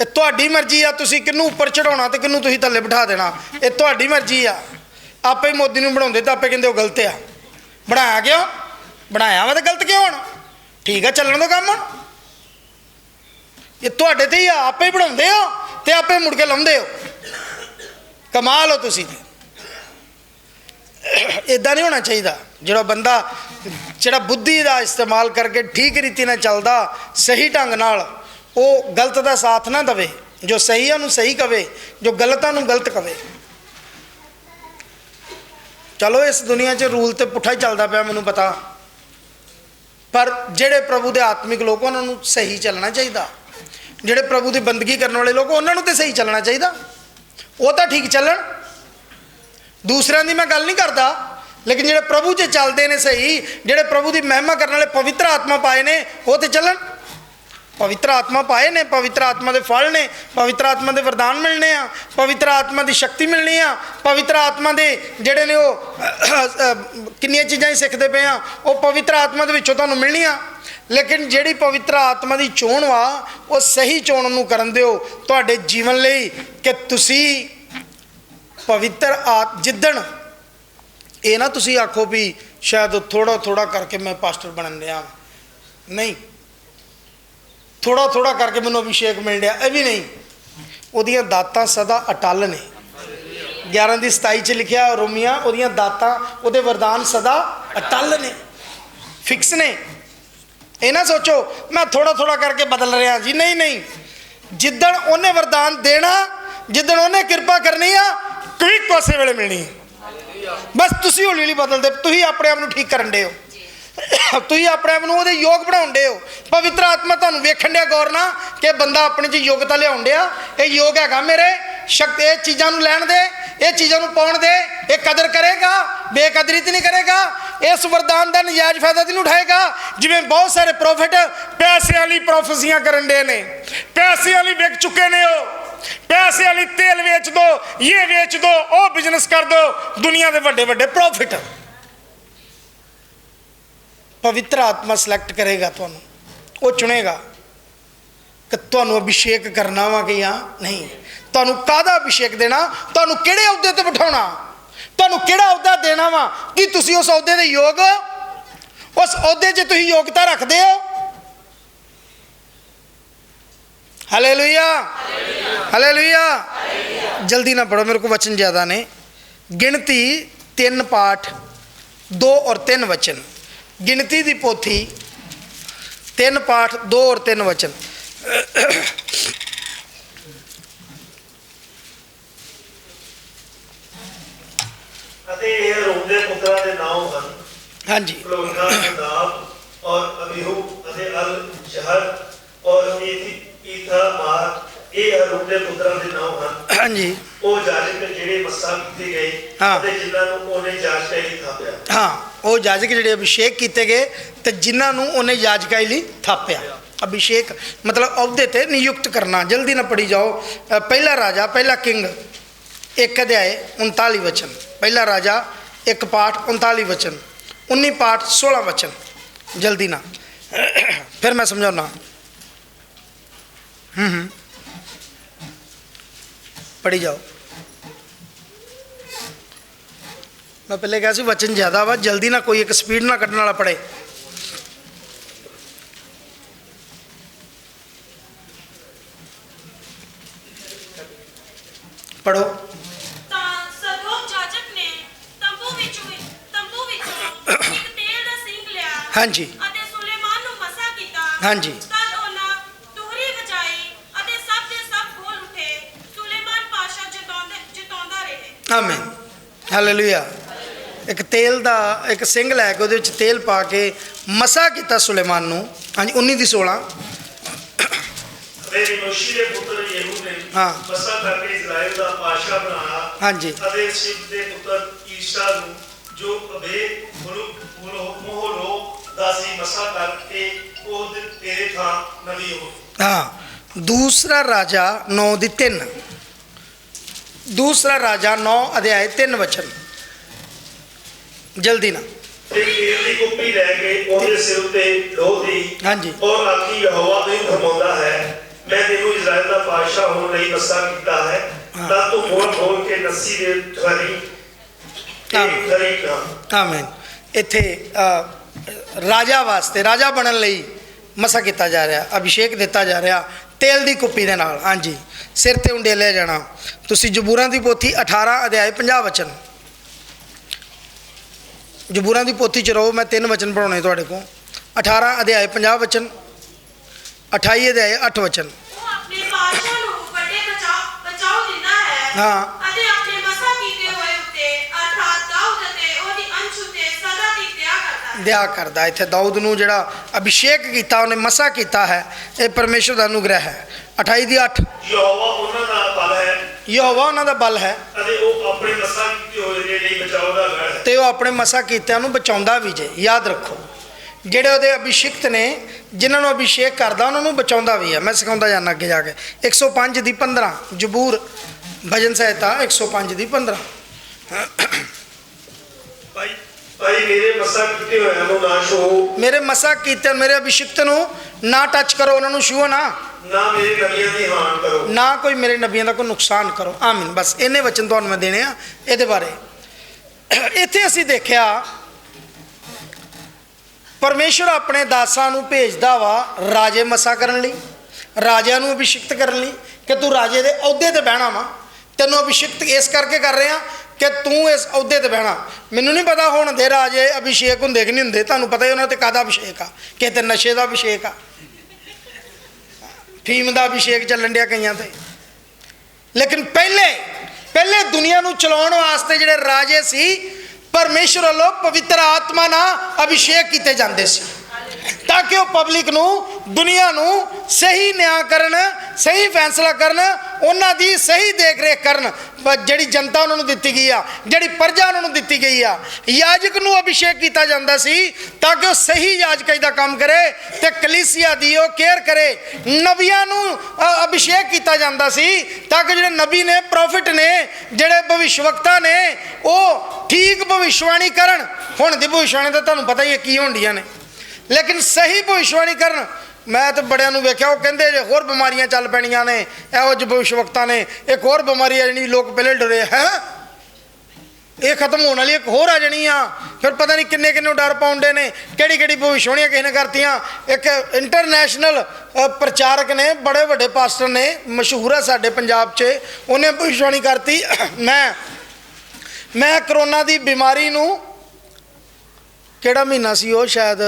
ਇਹ ਤੁਹਾਡੀ ਮਰਜ਼ੀ ਆ, ਤੁਸੀਂ ਕਿਹਨੂੰ ਉੱਪਰ ਚੜਾਉਣਾ ਤੇ ਕਿਹਨੂੰ ਤੁਸੀਂ ਥੱਲੇ ਬਿਠਾ ਦੇਣਾ। ਇਹ ਤੁਹਾਡੀ ਮਰਜ਼ੀ ਆ। ਆਪੇ ਮੋਦੀ ਨੂੰ ਬਣਾਉਂਦੇ ਤਾਂ ਆਪੇ ਕਹਿੰਦੇ ਉਹ ਗਲਤ ਆ। ਬਣਾਇਆ ਕਿਉਂ? ਬਣਾਇਆ ਵਾ ਤਾਂ ਗਲਤ ਕਿਉਂ ਹੋਣਾ? ਠੀਕ ਆ, ਚੱਲਣ ਦਾ ਕੰਮ ਹੁਣ। ਇਹ ਤੁਹਾਡੇ ਤੇ ਹੀ ਆ, ਆਪੇ ਬਣਾਉਂਦੇ ਹੋ ਤੇ ਆਪੇ ਮੁੜ ਕੇ ਲਾਉਂਦੇ ਹੋ। ਕਮਾਲ ਹੋ ਤੁਸੀਂ ਤੇ। ਇਦਾਂ ਨਹੀਂ ਹੋਣਾ ਚਾਹੀਦਾ। ਜਿਹੜਾ ਬੰਦਾ, ਜਿਹੜਾ ਬੁੱਧੀ ਦਾ ਇਸਤੇਮਾਲ ਕਰਕੇ ਠੀਕ ਰੀਤੀ ਨਾਲ ਚੱਲਦਾ, ਸਹੀ ਢੰਗ ਨਾਲ ਉਹ ਗਲਤ ਦਾ ਸਾਥ ਨਾ ਦਵੇ, ਜੋ ਸਹੀ ਨੂੰ ਸਹੀ ਕਵੇ, ਜੋ ਗਲਤਾਂ ਨੂੰ ਗਲਤ ਕਵੇ। ਚਲੋ, ਇਸ ਦੁਨੀਆ 'ਚ ਰੂਲ ਤੇ ਪੁੱਠਾ ਹੀ ਚੱਲਦਾ ਪਿਆ, ਮੈਨੂੰ ਪਤਾ। ਪਰ ਜਿਹੜੇ ਪ੍ਰਭੂ ਦੇ ਆਤਮਿਕ ਲੋਕ, ਉਹਨਾਂ ਨੂੰ ਸਹੀ ਚੱਲਣਾ ਚਾਹੀਦਾ। ਜਿਹੜੇ ਪ੍ਰਭੂ ਦੀ ਬੰਦਗੀ ਕਰਨ ਵਾਲੇ ਲੋਕ, ਉਹਨਾਂ ਨੂੰ ਤੇ ਸਹੀ ਚੱਲਣਾ ਚਾਹੀਦਾ। ਉਹ ਤਾਂ ਠੀਕ ਚੱਲਣ। ਦੂਸਰਿਆਂ ਦੀ ਮੈਂ ਗੱਲ ਨਹੀਂ ਕਰਦਾ, ਲੇਕਿਨ ਜਿਹੜੇ ਪ੍ਰਭੂ 'ਚ ਚੱਲਦੇ ਨੇ ਸਹੀ, ਜਿਹੜੇ ਪ੍ਰਭੂ ਦੀ ਮਹਿਮਾ ਕਰਨ ਵਾਲੇ ਪਵਿੱਤਰ ਆਤਮਾ ਪਾਏ ਨੇ, ਉਹ ਤੇ ਚੱਲਣ। ਪਵਿੱਤਰ ਆਤਮਾ ਪਾਏ ਨੇ, ਪਵਿੱਤਰ ਆਤਮਾ ਦੇ ਫਲ ਨੇ, ਪਵਿੱਤਰ ਆਤਮਾ ਦੇ ਵਰਦਾਨ ਮਿਲਣੇ ਆ, ਪਵਿੱਤਰ ਆਤਮਾ ਦੀ ਸ਼ਕਤੀ ਮਿਲਣੀ ਆ, ਪਵਿੱਤਰ ਆਤਮਾ ਦੇ ਜਿਹੜੇ ਨੇ ਉਹ, ਕਿੰਨੀਆਂ ਚੀਜ਼ਾਂ ਹੀ ਸਿੱਖਦੇ ਪਏ ਆ, ਉਹ ਪਵਿੱਤਰ ਆਤਮਾ ਦੇ ਵਿੱਚੋਂ ਤੁਹਾਨੂੰ ਮਿਲਣੀਆਂ। ਲੇਕਿਨ ਜਿਹੜੀ ਪਵਿੱਤਰ ਆਤਮਾ ਦੀ ਚੋਣ ਵਾ, ਉਹ ਸਹੀ ਚੋਣ ਨੂੰ ਕਰਨ ਦਿਓ। ਤੁਹਾਡੇ ਜੀਵਨ ਲਈ ਕਿ ਤੁਸੀਂ ਪਵਿੱਤਰ ਆਤ, ਜਿੱਦਣ, ਇਹ ਨਾ ਤੁਸੀਂ ਆਖੋ ਵੀ ਸ਼ਾਇਦ ਥੋੜਾ ਥੋੜਾ ਕਰਕੇ ਮੈਂ ਪਾਸਟਰ ਬਣਨ ਲਿਆ ਨਹੀਂ। ਥੋੜਾ ਥੋੜਾ ਕਰਕੇ ਮੈਨੂੰ ਅਭਿਸ਼ੇਕ ਮਿਲ ਰਿਹਾ, ਇਹ ਵੀ ਨਹੀਂ। ਉਹਦੀਆਂ ਦਾਤਾਂ ਸਦਾ ਅਟਲ ਨੇ। 11 ਦੀ 27 ਚ ਲਿਖਿਆ, ਰੋਮੀਆਂ, ਉਹਦੀਆਂ ਦਾਤਾਂ, ਉਹਦੇ ਵਰਦਾਨ ਸਦਾ ਅਟਲ ਨੇ। ਫਿਕਸ ਨੇ। ਇਹ ਨਾ ਸੋਚੋ, ਮੈਂ ਥੋੜਾ ਥੋੜਾ ਕਰਕੇ ਬਦਲ ਰਿਹਾ ਜੀ। ਨਹੀਂ ਨਹੀਂ। ਜਿੱਦਣ ਉਹਨੇ ਵਰਦਾਨ ਦੇਣਾ, ਜਿੱਦਣ ਉਹਨੇ ਕਿਰਪਾ ਕਰਨੀ ਆ, ਕੋਈ ਕੋਸੇ ਵੇਲੇ ਮਿਲਣੀ। ਬਸ ਤੁਸੀਂ ਹੌਲੀ ਹੌਲੀ ਬਦਲਦੇ, ਤੁਸੀਂ ਆਪਣੇ ਆਪ ਨੂੰ ਠੀਕ ਕਰਨ ਦੇ ਹੋ। ਤੁਸੀਂ ਆਪਣੇ ਆਪ ਨੂੰ ਉਹਦੇ ਯੋਗ ਬਣਾਉਣ ਦੇ ਹੋ। ਪਵਿੱਤਰ ਆਤਮਾ ਤੁਹਾਨੂੰ ਵੇਖਣ ਡਿਆ ਗੌਰ ਨਾਲ ਕਿ ਬੰਦਾ ਆਪਣੇ 'ਚ ਯੋਗਤਾ ਲਿਆਉਣ ਡਿਆ। ਇਹ ਯੋਗ ਹੈਗਾ ਮੇਰੇ, ਸ਼ਕਤੀ, ਇਹ ਚੀਜ਼ਾਂ ਨੂੰ ਲੈਣ ਦੇ, ਇਹ ਚੀਜ਼ਾਂ ਨੂੰ ਪਾਉਣ ਦੇ, ਇਹ ਕਦਰ ਕਰੇਗਾ, ਬੇਕਦਰੀ ਤੇ ਨਹੀਂ ਕਰੇਗਾ, ਇਸ ਵਰਦਾਨ ਦਾ ਨਜਾਇਜ਼ ਫਾਇਦਾ ਤੇ ਨਹੀਂ ਉਠਾਏਗਾ। ਜਿਵੇਂ ਬਹੁਤ ਸਾਰੇ ਪ੍ਰੋਫਿਟ ਪੈਸਿਆਂ ਲਈ ਪ੍ਰੋਫੈਸੀਆਂ ਕਰਨ ਦੇ ਨੇ। ਪੈਸੇ ਵਾਲੀ ਵਿਕ ਚੁੱਕੇ ਨੇ ਉਹ। ਪੈਸੇ ਵਾਲੀ ਤੇਲ ਵੇਚ ਦੋ ਇਹ ਵੇਚ ਦੋ, ਉਹ ਬਿਜ਼ਨਸ ਕਰ ਦੋ। ਦੁਨੀਆ ਦੇ ਵੱਡੇ ਵੱਡੇ ਪ੍ਰੋਫਿਟ ਪਵਿੱਤਰ ਆਤਮਾ ਸਿਲੈਕਟ ਕਰੇਗਾ ਤੁਹਾਨੂੰ। ਉਹ ਚੁਣੇਗਾ ਕਿ ਤੁਹਾਨੂੰ ਅਭਿਸ਼ੇਕ ਕਰਨਾ ਵਾ ਕਿ ਜਾਂ ਨਹੀਂ। ਤੁਹਾਨੂੰ ਕਾਹਦਾ ਅਭਿਸ਼ੇਕ ਦੇਣਾ? ਤੁਹਾਨੂੰ ਕਿਹੜੇ ਅਹੁਦੇ ਤੇ ਬਿਠਾਉਣਾ? ਤੁਹਾਨੂੰ ਕਿਹੜਾ ਅਹੁਦਾ ਦੇਣਾ ਵਾ? ਕੀ ਤੁਸੀਂ ਉਸ ਅਹੁਦੇ ਦੇ ਯੋਗ ਉਸ ਅਹੁਦੇ 'ਚ ਤੁਸੀਂ ਯੋਗਤਾ ਰੱਖਦੇ ਹੋ? ਹਾਲੇਲੂਇਆ ਹਾਲੇਲੂਇਆ ਜਲਦੀ ਨਾ ਪੜੋ ਮੇਰੇ ਕੋ ਵਚਨ ਜ਼ਿਆਦਾ ਨੇ। ਗਿਣਤੀ ਤਿੰਨ ਪਾਠ, ਦੋ ਔਰ ਤਿੰਨ ਵਚਨ। ਗਿਣਤੀ ਦੀ ਪੋਥੀ ਤਿੰਨ ਪਾਠ ਦੋ ਔਰ ਤਿੰਨ ਵਚਨ। ਅਤੇ ਇਹ ਰੋਂਦੇ ਪੁੱਤਰਾਂ ਦੇ ਨਾਮ ਹਨ। ਹਾਂਜੀ। ਲੋਕਾ ਨਾਮ ਔਰ ਅਬੀਹੂ ਅਤੇ ਅਲ ਸ਼ਹਰ ਔਰ ਈਥਾ ਮਾਰ ਇਹ ਰੋਂਦੇ ਪੁੱਤਰਾਂ ਦੇ ਨਾਮ ਹਨ। ਹਾਂਜੀ। ਉਹ ਜਾਜਕ ਜਿਹੜੇ ਮੱਸਾ ਕੀਤੇ ਗਏ ਹਾਂ। ਅਤੇ ਜਿਨ੍ਹਾਂ ਨੂੰ ਉਹਨੇ ਜਾਚ ਕੇ ਥਾਪਿਆ। ਹਾਂ ਉਹ ਜਾਜਕ ਜਿਹੜੇ ਅਭਿਸ਼ੇਕ ਕੀਤੇ ਗਏ ਤੇ ਜਿਨ੍ਹਾਂ ਨੂੰ ਉਹਨੇ ਯਾਜਕਾਈ ਲਈ ਥਾਪਿਆ। ਅਭਿਸ਼ੇਕ ਮਤਲਬ ਅਹੁਦੇ ਤੇ ਨਿਯੁਕਤ ਕਰਨਾ। ਜਲਦੀ ਨਾ ਪੜੀ ਜਾਓ। ਅ, ਪਹਿਲਾ ਰਾਜਾ ਪਹਿਲਾ ਕਿੰਗ ਇੱਕ ਅਧਿਆਏ 39 ਵਚਨ। ਪਹਿਲਾ ਰਾਜਾ ਇੱਕ ਪਾਠ 39 ਵਚਨ। 19 ਪਾਠ 16 ਵਚਨ। ਜਲਦੀ ਨਾ। ਫਿਰ ਮੈਂ ਸਮਝਾਉਣਾ ਹੂੰ ਹੂੰ। ਪੜੀ ਜਾਓ। ਮੈਂ ਪਹਿਲੇ ਕਿਹਾ ਸੀ ਵਚਨ ਜ਼ਿਆਦਾ ਵਾ ਜਲਦੀ ਨਾ ਕੋਈ ਇੱਕ ਸਪੀਡ ਨਾ ਕੱਢਣ ਵਾਲਾ ਪੜੇ ਪੜੋ ਤਾਂ ਸਦੋਕ ਜਾਜਕ ਨੇ ਤੰਬੂ ਵਿੱਚੋਂ ਤੰਬੂ ਵਿੱਚੋਂ ਇੱਕ ਤੇਲ ਦਾ ਸਿੰਗ ਲਿਆ ਹਾਂਜੀ। ਅਤੇ ਸੁਲੇਮਾਨ ਨੂੰ ਮਸਾ ਕੀਤਾ। ਹਾਂਜੀ। ਤਦ ਉਹਨਾਂ ਤੁਹਰੀ ਵਜਾਈ ਅਤੇ ਸਭ ਦੇ ਸਭ ਖੋਲ ਉਠੇ ਸੁਲੇਮਾਨ ਪਾਸ਼ਾ ਜਿਤਾਉਂਦੇ ਜਿਤਾਉਂਦਾ ਰਹੇ ਆਮੀਨ ਹਾਲੇਲੂਇਆ ਇੱਕ ਤੇਲ ਦਾ ਇੱਕ ਸਿੰਘ ਲੈ ਕੇ ਉਹਦੇ ਵਿੱਚ ਤੇਲ ਪਾ ਕੇ ਮਸਾ ਕੀਤਾ ਸੁਲੇਮਾਨ ਨੂੰ। ਹਾਂਜੀ 19 ਦੀ 16 ਅਤੇ ਮਨੁਸ਼ੀ ਦੇ ਪੁੱਤਰ ਯਹੂ ਨੇ ਹਾਂ। ਮੱਸਾ ਕਰਕੇ ਇਸਰਾਇਲ ਦਾ ਪਾਸ਼ਾ ਬਣਾਇਆ। ਹਾਂਜੀ। ਅਤੇ ਸ਼ਿਵ ਦੇ ਪੁੱਤਰ ਈਸ਼ਾ ਨੂੰ ਜੋ ਅਬੇ ਮੁਲੂ ਮੋਹਲੋ ਦਾ ਸੀ ਮਸਾ ਕਰਕੇ ਉਹ ਤੇਰੇ ਥਾਂ ਨਵੀ ਹੋ ਹਾਂ। ਦੂਸਰਾ ਰਾਜਾ 9 ਦੀ 3 ਦੂਸਰਾ ਰਾਜਾ 9 ਅਧਿਆਇ 3 ਵਚਨ। ਜਲਦੀ ਨਾ। ਤੇ ਤੇਲ ਦੀ ਕੁੱਪੀ ਲੈ ਕੇ ਉਹਦੇ ਸਿਰ ਉੱਤੇ ਲੋਹ ਦੀ ਹਾਂਜੀ। ਔਰ ਆਖੀ ਯਹੋਵਾ ਨੂੰ ਫਰਮਾਉਂਦਾ ਹੈ ਮੈਂ ਤੈਨੂੰ ਇਸਰਾਇਲ ਦਾ ਬਾਦਸ਼ਾਹ ਹੋਣ ਲਈ ਮਸਾ ਕੀਤਾ ਹੈ ਹਾਂ। ਤਾਂ ਤੂੰ ਖੋਲ ਖੋਲ ਕੇ ਨੱਸੀ ਦੇ ਖਰੀ ਹਾਂ। ਤੇ। ਖਰੀ ਨਾ ਆਮੀਨ। ਇੱਥੇ ਰਾਜਾ ਵਾਸਤੇ ਰਾਜਾ ਬਣਨ ਲਈ ਮਸਾ ਕੀਤਾ ਜਾ ਰਿਹਾ ਅਭਿਸ਼ੇਕ ਦਿੱਤਾ ਜਾ ਰਿਹਾ ਤੇਲ ਦੀ ਕੁੱਪੀ ਦੇ ਨਾਲ। ਹਾਂਜੀ। ਸਿਰ ਤੇ ਉਂਡੇਲਿਆ ਜਾਣਾ। ਤੁਸੀਂ ਜਬੂਰਾਂ ਦੀ ਪੋਥੀ 18 ਅਧਿਆਇ 50 ਵਚਨ। ਜਬੂਰਾਂ ਦੀ ਪੋਥੀ ਚ ਰਹੋ ਮੈਂ ਤਿੰਨ ਵਚਨ ਪੜਾਉਣੇ ਤੁਹਾਡੇ ਕੋਲ। 18 ਅਧਿਆਇ 50 ਵਚਨ 28 ਅਧਿਆਇ 8 ਵਚਨ। ਉਹ ਆਪਣੇ ਪਾਸ਼ਾ ਨੂੰ ਵੱਡੇ ਬਚਾਓ ਬਚਾਓ ਦਿੰਦਾ ਹੈ। ਹਾਂ। ਅਤੇ ਆਪਣੇ ਮਸਾ ਕੀਤੇ ਹੋਏ ਉੱਤੇ ਅਰਥਾਤ ਦਾਊਦ ਅਤੇ ਉਹਦੀ ਅੰਸ਼ ਉੱਤੇ ਸਦਾ ਦੀ ਦਇਆ ਕਰਦਾ ਹੈ। ਦਿਆ ਕਰਦਾ ਇੱਥੇ ਦਾਊਦ ਨੂੰ ਜਿਹੜਾ ਅਭਿਸ਼ੇਕ ਕੀਤਾ ਉਹਨੇ ਮਸਾ ਕੀਤਾ ਹੈ ਇਹ ਪਰਮੇਸ਼ਰ ਦਾ ਅਨੁਗ੍ਰਹਿ ਹੈ। 28 ਦੀ 8 ਯਹੋਵਾ ਉਹਨਾਂ ਦਾ ਬਲ ਹੈ। ਯਹੋਵਾ ਉਹਨਾਂ ਦਾ ਬਲ ਹੈ। ਅਤੇ ਉਹ ਆਪਣੇ ਮਸਾ ਕੀਤੇ ਹੋਏ ਦੇ ਲਈ ਬਚਾਉਂਦਾ ਹੈ। ਤੇ ਉਹ ਆਪਣੇ ਮਸਾ ਕੀਤਿਆਂ ਨੂੰ ਬਚਾਉਂਦਾ ਵੀ ਜੇ। ਯਾਦ ਰੱਖੋ ਜਿਹੜੇ ਉਹਦੇ ਅਭਿਸ਼ਿਕਤ ਨੇ ਜਿਨ੍ਹਾਂ ਨੂੰ ਅਭਿਸ਼ੇਕ ਕਰਦਾ ਉਹਨਾਂ ਨੂੰ ਬਚਾਉਂਦਾ ਵੀ ਹੈ। ਮੈਂ ਸਿਖਾਉਂਦਾ ਜਾਣਾ ਅੱਗੇ ਜਾ ਕੇ। 105 ਦੀ 15 ਜਬੂਰ ਭਜਨ ਸਹਾਇਤਾ 105 ਦੀ 15 ਭਾਈ ਭਾਈ ਮੇਰੇ ਮਸਾ ਕੀਤੇ ਹੋਇਆਂ ਨੂੰ ਨਾ ਛੋ ਮੇਰੇ ਮਸਾ ਕੀਤੇ ਮੇਰੇ ਅਭਿਸ਼ਿਕਤ ਨੂੰ ਨਾ ਟੱਚ ਕਰੋ ਉਹਨਾਂ ਨੂੰ ਛੂਓ ਨਾ। ਨਾ ਮੇਰੇ ਨਬੀਆਂ ਦੀ ਹਾਨ ਕਰੋ। ਨਾ ਕੋਈ ਮੇਰੇ ਨਬੀਆਂ ਦਾ ਕੋਈ ਨੁਕਸਾਨ ਕਰੋ। ਆਮੀਨ। ਬਸ ਇੰਨੇ ਵਚਨ ਤੁਹਾਨੂੰ ਮੈਂ ਦੇਣੇ ਆ ਇਹਦੇ ਬਾਰੇ। ਇੱਥੇ ਅਸੀਂ ਦੇਖਿਆ ਪਰਮੇਸ਼ਰ ਆਪਣੇ ਦਾਸਾਂ ਨੂੰ ਭੇਜਦਾ ਵਾ ਰਾਜੇ ਮਸਾ ਕਰਨ ਲਈ ਰਾਜਿਆਂ ਨੂੰ ਅਭਿਸ਼ਿਕਤ ਕਰਨ ਲਈ ਕਿ ਤੂੰ ਰਾਜੇ ਦੇ ਅਹੁਦੇ ਤੇ ਬਹਿਣਾ ਵਾ। ਤੈਨੂੰ ਅਭਿਸ਼ਿਕਤ ਇਸ ਕਰਕੇ ਕਰ ਰਿਹਾ ਕਿ ਤੂੰ ਇਸ ਅਹੁਦੇ ਤੇ ਬਹਿਣਾ। ਮੈਨੂੰ ਨਹੀਂ ਪਤਾ ਹੁਣ ਦੇ ਰਾਜੇ ਅਭਿਸ਼ੇਕ ਹੁੰਦੇ ਕਿ ਨਹੀਂ ਹੁੰਦੇ। ਤੁਹਾਨੂੰ ਪਤਾ ਹੀ ਉਹਨਾਂ ਤੇ ਕਾਦਾ ਅਭਿਸ਼ੇਕ ਆ? ਕਿਤੇ ਤੇ ਨਸ਼ੇ ਦਾ ਅਭਿਸ਼ੇਕ ਆ। ਫੀਮ ਦਾ ਅਭਿਸ਼ੇਕ ਚੱਲਣ ਡਿਆ ਕਈਆਂ ਤੇ। ਲੇਕਿਨ ਪਹਿਲੇ ਪਹਿਲੇ ਦੁਨੀਆ ਨੂੰ ਚਲਾਉਣ ਵਾਸਤੇ ਜਿਹੜੇ ਰਾਜੇ ਸੀ, ਪਰਮੇਸ਼ਰ ਵੱਲੋਂ ਪਵਿੱਤਰ ਆਤਮਾ ਨਾਲ ਅਭਿਸ਼ੇਕ ਕੀਤੇ ਜਾਂਦੇ ਸੀ। ਤਾਂ ਕਿ ਉਹ ਪਬਲਿਕ ਨੂੰ, ਦੁਨੀਆ ਨੂੰ ਸਹੀ ਨਿਆਂ ਕਰਨ, ਸਹੀ ਫੈਸਲਾ ਕਰਨ ਉਹਨਾਂ ਦੀ ਸਹੀ ਦੇਖ ਰੇਖ ਕਰਨ ਜਿਹੜੀ ਜਨਤਾ ਉਹਨਾਂ ਨੂੰ ਦਿੱਤੀ ਗਈ ਆ, ਜਿਹੜੀ ਪਰਜਾ ਉਹਨਾਂ ਨੂੰ ਦਿੱਤੀ ਗਈ ਆ, ਯਾਜਕ ਨੂੰ ਅਭਿਸ਼ੇਕ ਕੀਤਾ ਜਾਂਦਾ ਸੀ ਤਾਂ ਕਿ ਉਹ ਸਹੀ ਯਾਜਕਾਈ ਦਾ ਕੰਮ ਕਰੇ ਤੇ ਕਲੀਸਿਆ ਦੀ ਉਹ ਕੇਅਰ ਕਰੇ। ਨਬੀਆਂ ਨੂੰ ਅਭਿਸ਼ੇਕ ਕੀਤਾ ਜਾਂਦਾ ਸੀ ਤਾਂ ਕਿ ਜਿਹੜੇ ਨਬੀ ਨੇ, ਪ੍ਰੋਫਿਟ ਨੇ, ਜਿਹੜੇ ਭਵਿਸ਼ਵਕਤਾ ਨੇ, ਉਹ ਠੀਕ ਭਵਿਸ਼ਵਾਣੀ ਕਰਨ। ਹੁਣ ਦੀ ਭਵਿਸ਼ਵਾਣੀ ਤਾਂ ਤੁਹਾਨੂੰ ਪਤਾ ਹੀ ਹੈ ਕੀ ਹੁੰਦੀਆਂ ਨੇ। ਲੇਕਿਨ ਸਹੀ ਭਵਿਸ਼ਵਾਣੀ ਕਰਨ ਮੈਂ ਤਾਂ ਬੜਿਆਂ ਨੂੰ ਵੇਖਿਆ, ਉਹ ਕਹਿੰਦੇ ਜੇ ਹੋਰ ਬਿਮਾਰੀਆਂ ਚੱਲ ਪੈਣੀਆਂ ਨੇ, ਇਹੋ ਜਿਹੇ ਭਵਿਸ਼ਵਕਤਾ ਨੇ, ਇੱਕ ਹੋਰ ਬਿਮਾਰੀ ਆ ਜਿਹੜੀ ਲੋਕ ਪਹਿਲੇ ਡਰੇ ਹੈ? ਇਹ ਖਤਮ ਹੋਣ ਵਾਲੀ ਇੱਕ ਹੋਰ ਆ ਜਾਣੀ ਆ। ਫਿਰ ਪਤਾ ਨਹੀਂ ਕਿੰਨੇ ਕਿੰਨੇ ਡਰ ਪਾਉਂਦੇ ਨੇ, ਕਿਹੜੀ ਕਿਹੜੀ ਭਵਿਸ਼ਵਾਣੀਆਂ ਕਿਸੇ ਨੇ ਕਰਤੀਆਂ। ਇੱਕ ਇੰਟਰਨੈਸ਼ਨਲ ਪ੍ਰਚਾਰਕ ਨੇ, ਬੜੇ ਵੱਡੇ ਪਾਸਟਰ ਨੇ, ਮਸ਼ਹੂਰ ਆ ਸਾਡੇ ਪੰਜਾਬ 'ਚ, ਉਹਨੇ ਭਵਿਸ਼ਵਾਣੀ ਕਰਤੀ। ਮੈਂ ਮੈਂ ਕਰੋਨਾ ਦੀ ਬਿਮਾਰੀ ਨੂੰ ਕਿਹੜਾ ਮਹੀਨਾ ਸੀ ਉਹ, ਸ਼ਾਇਦ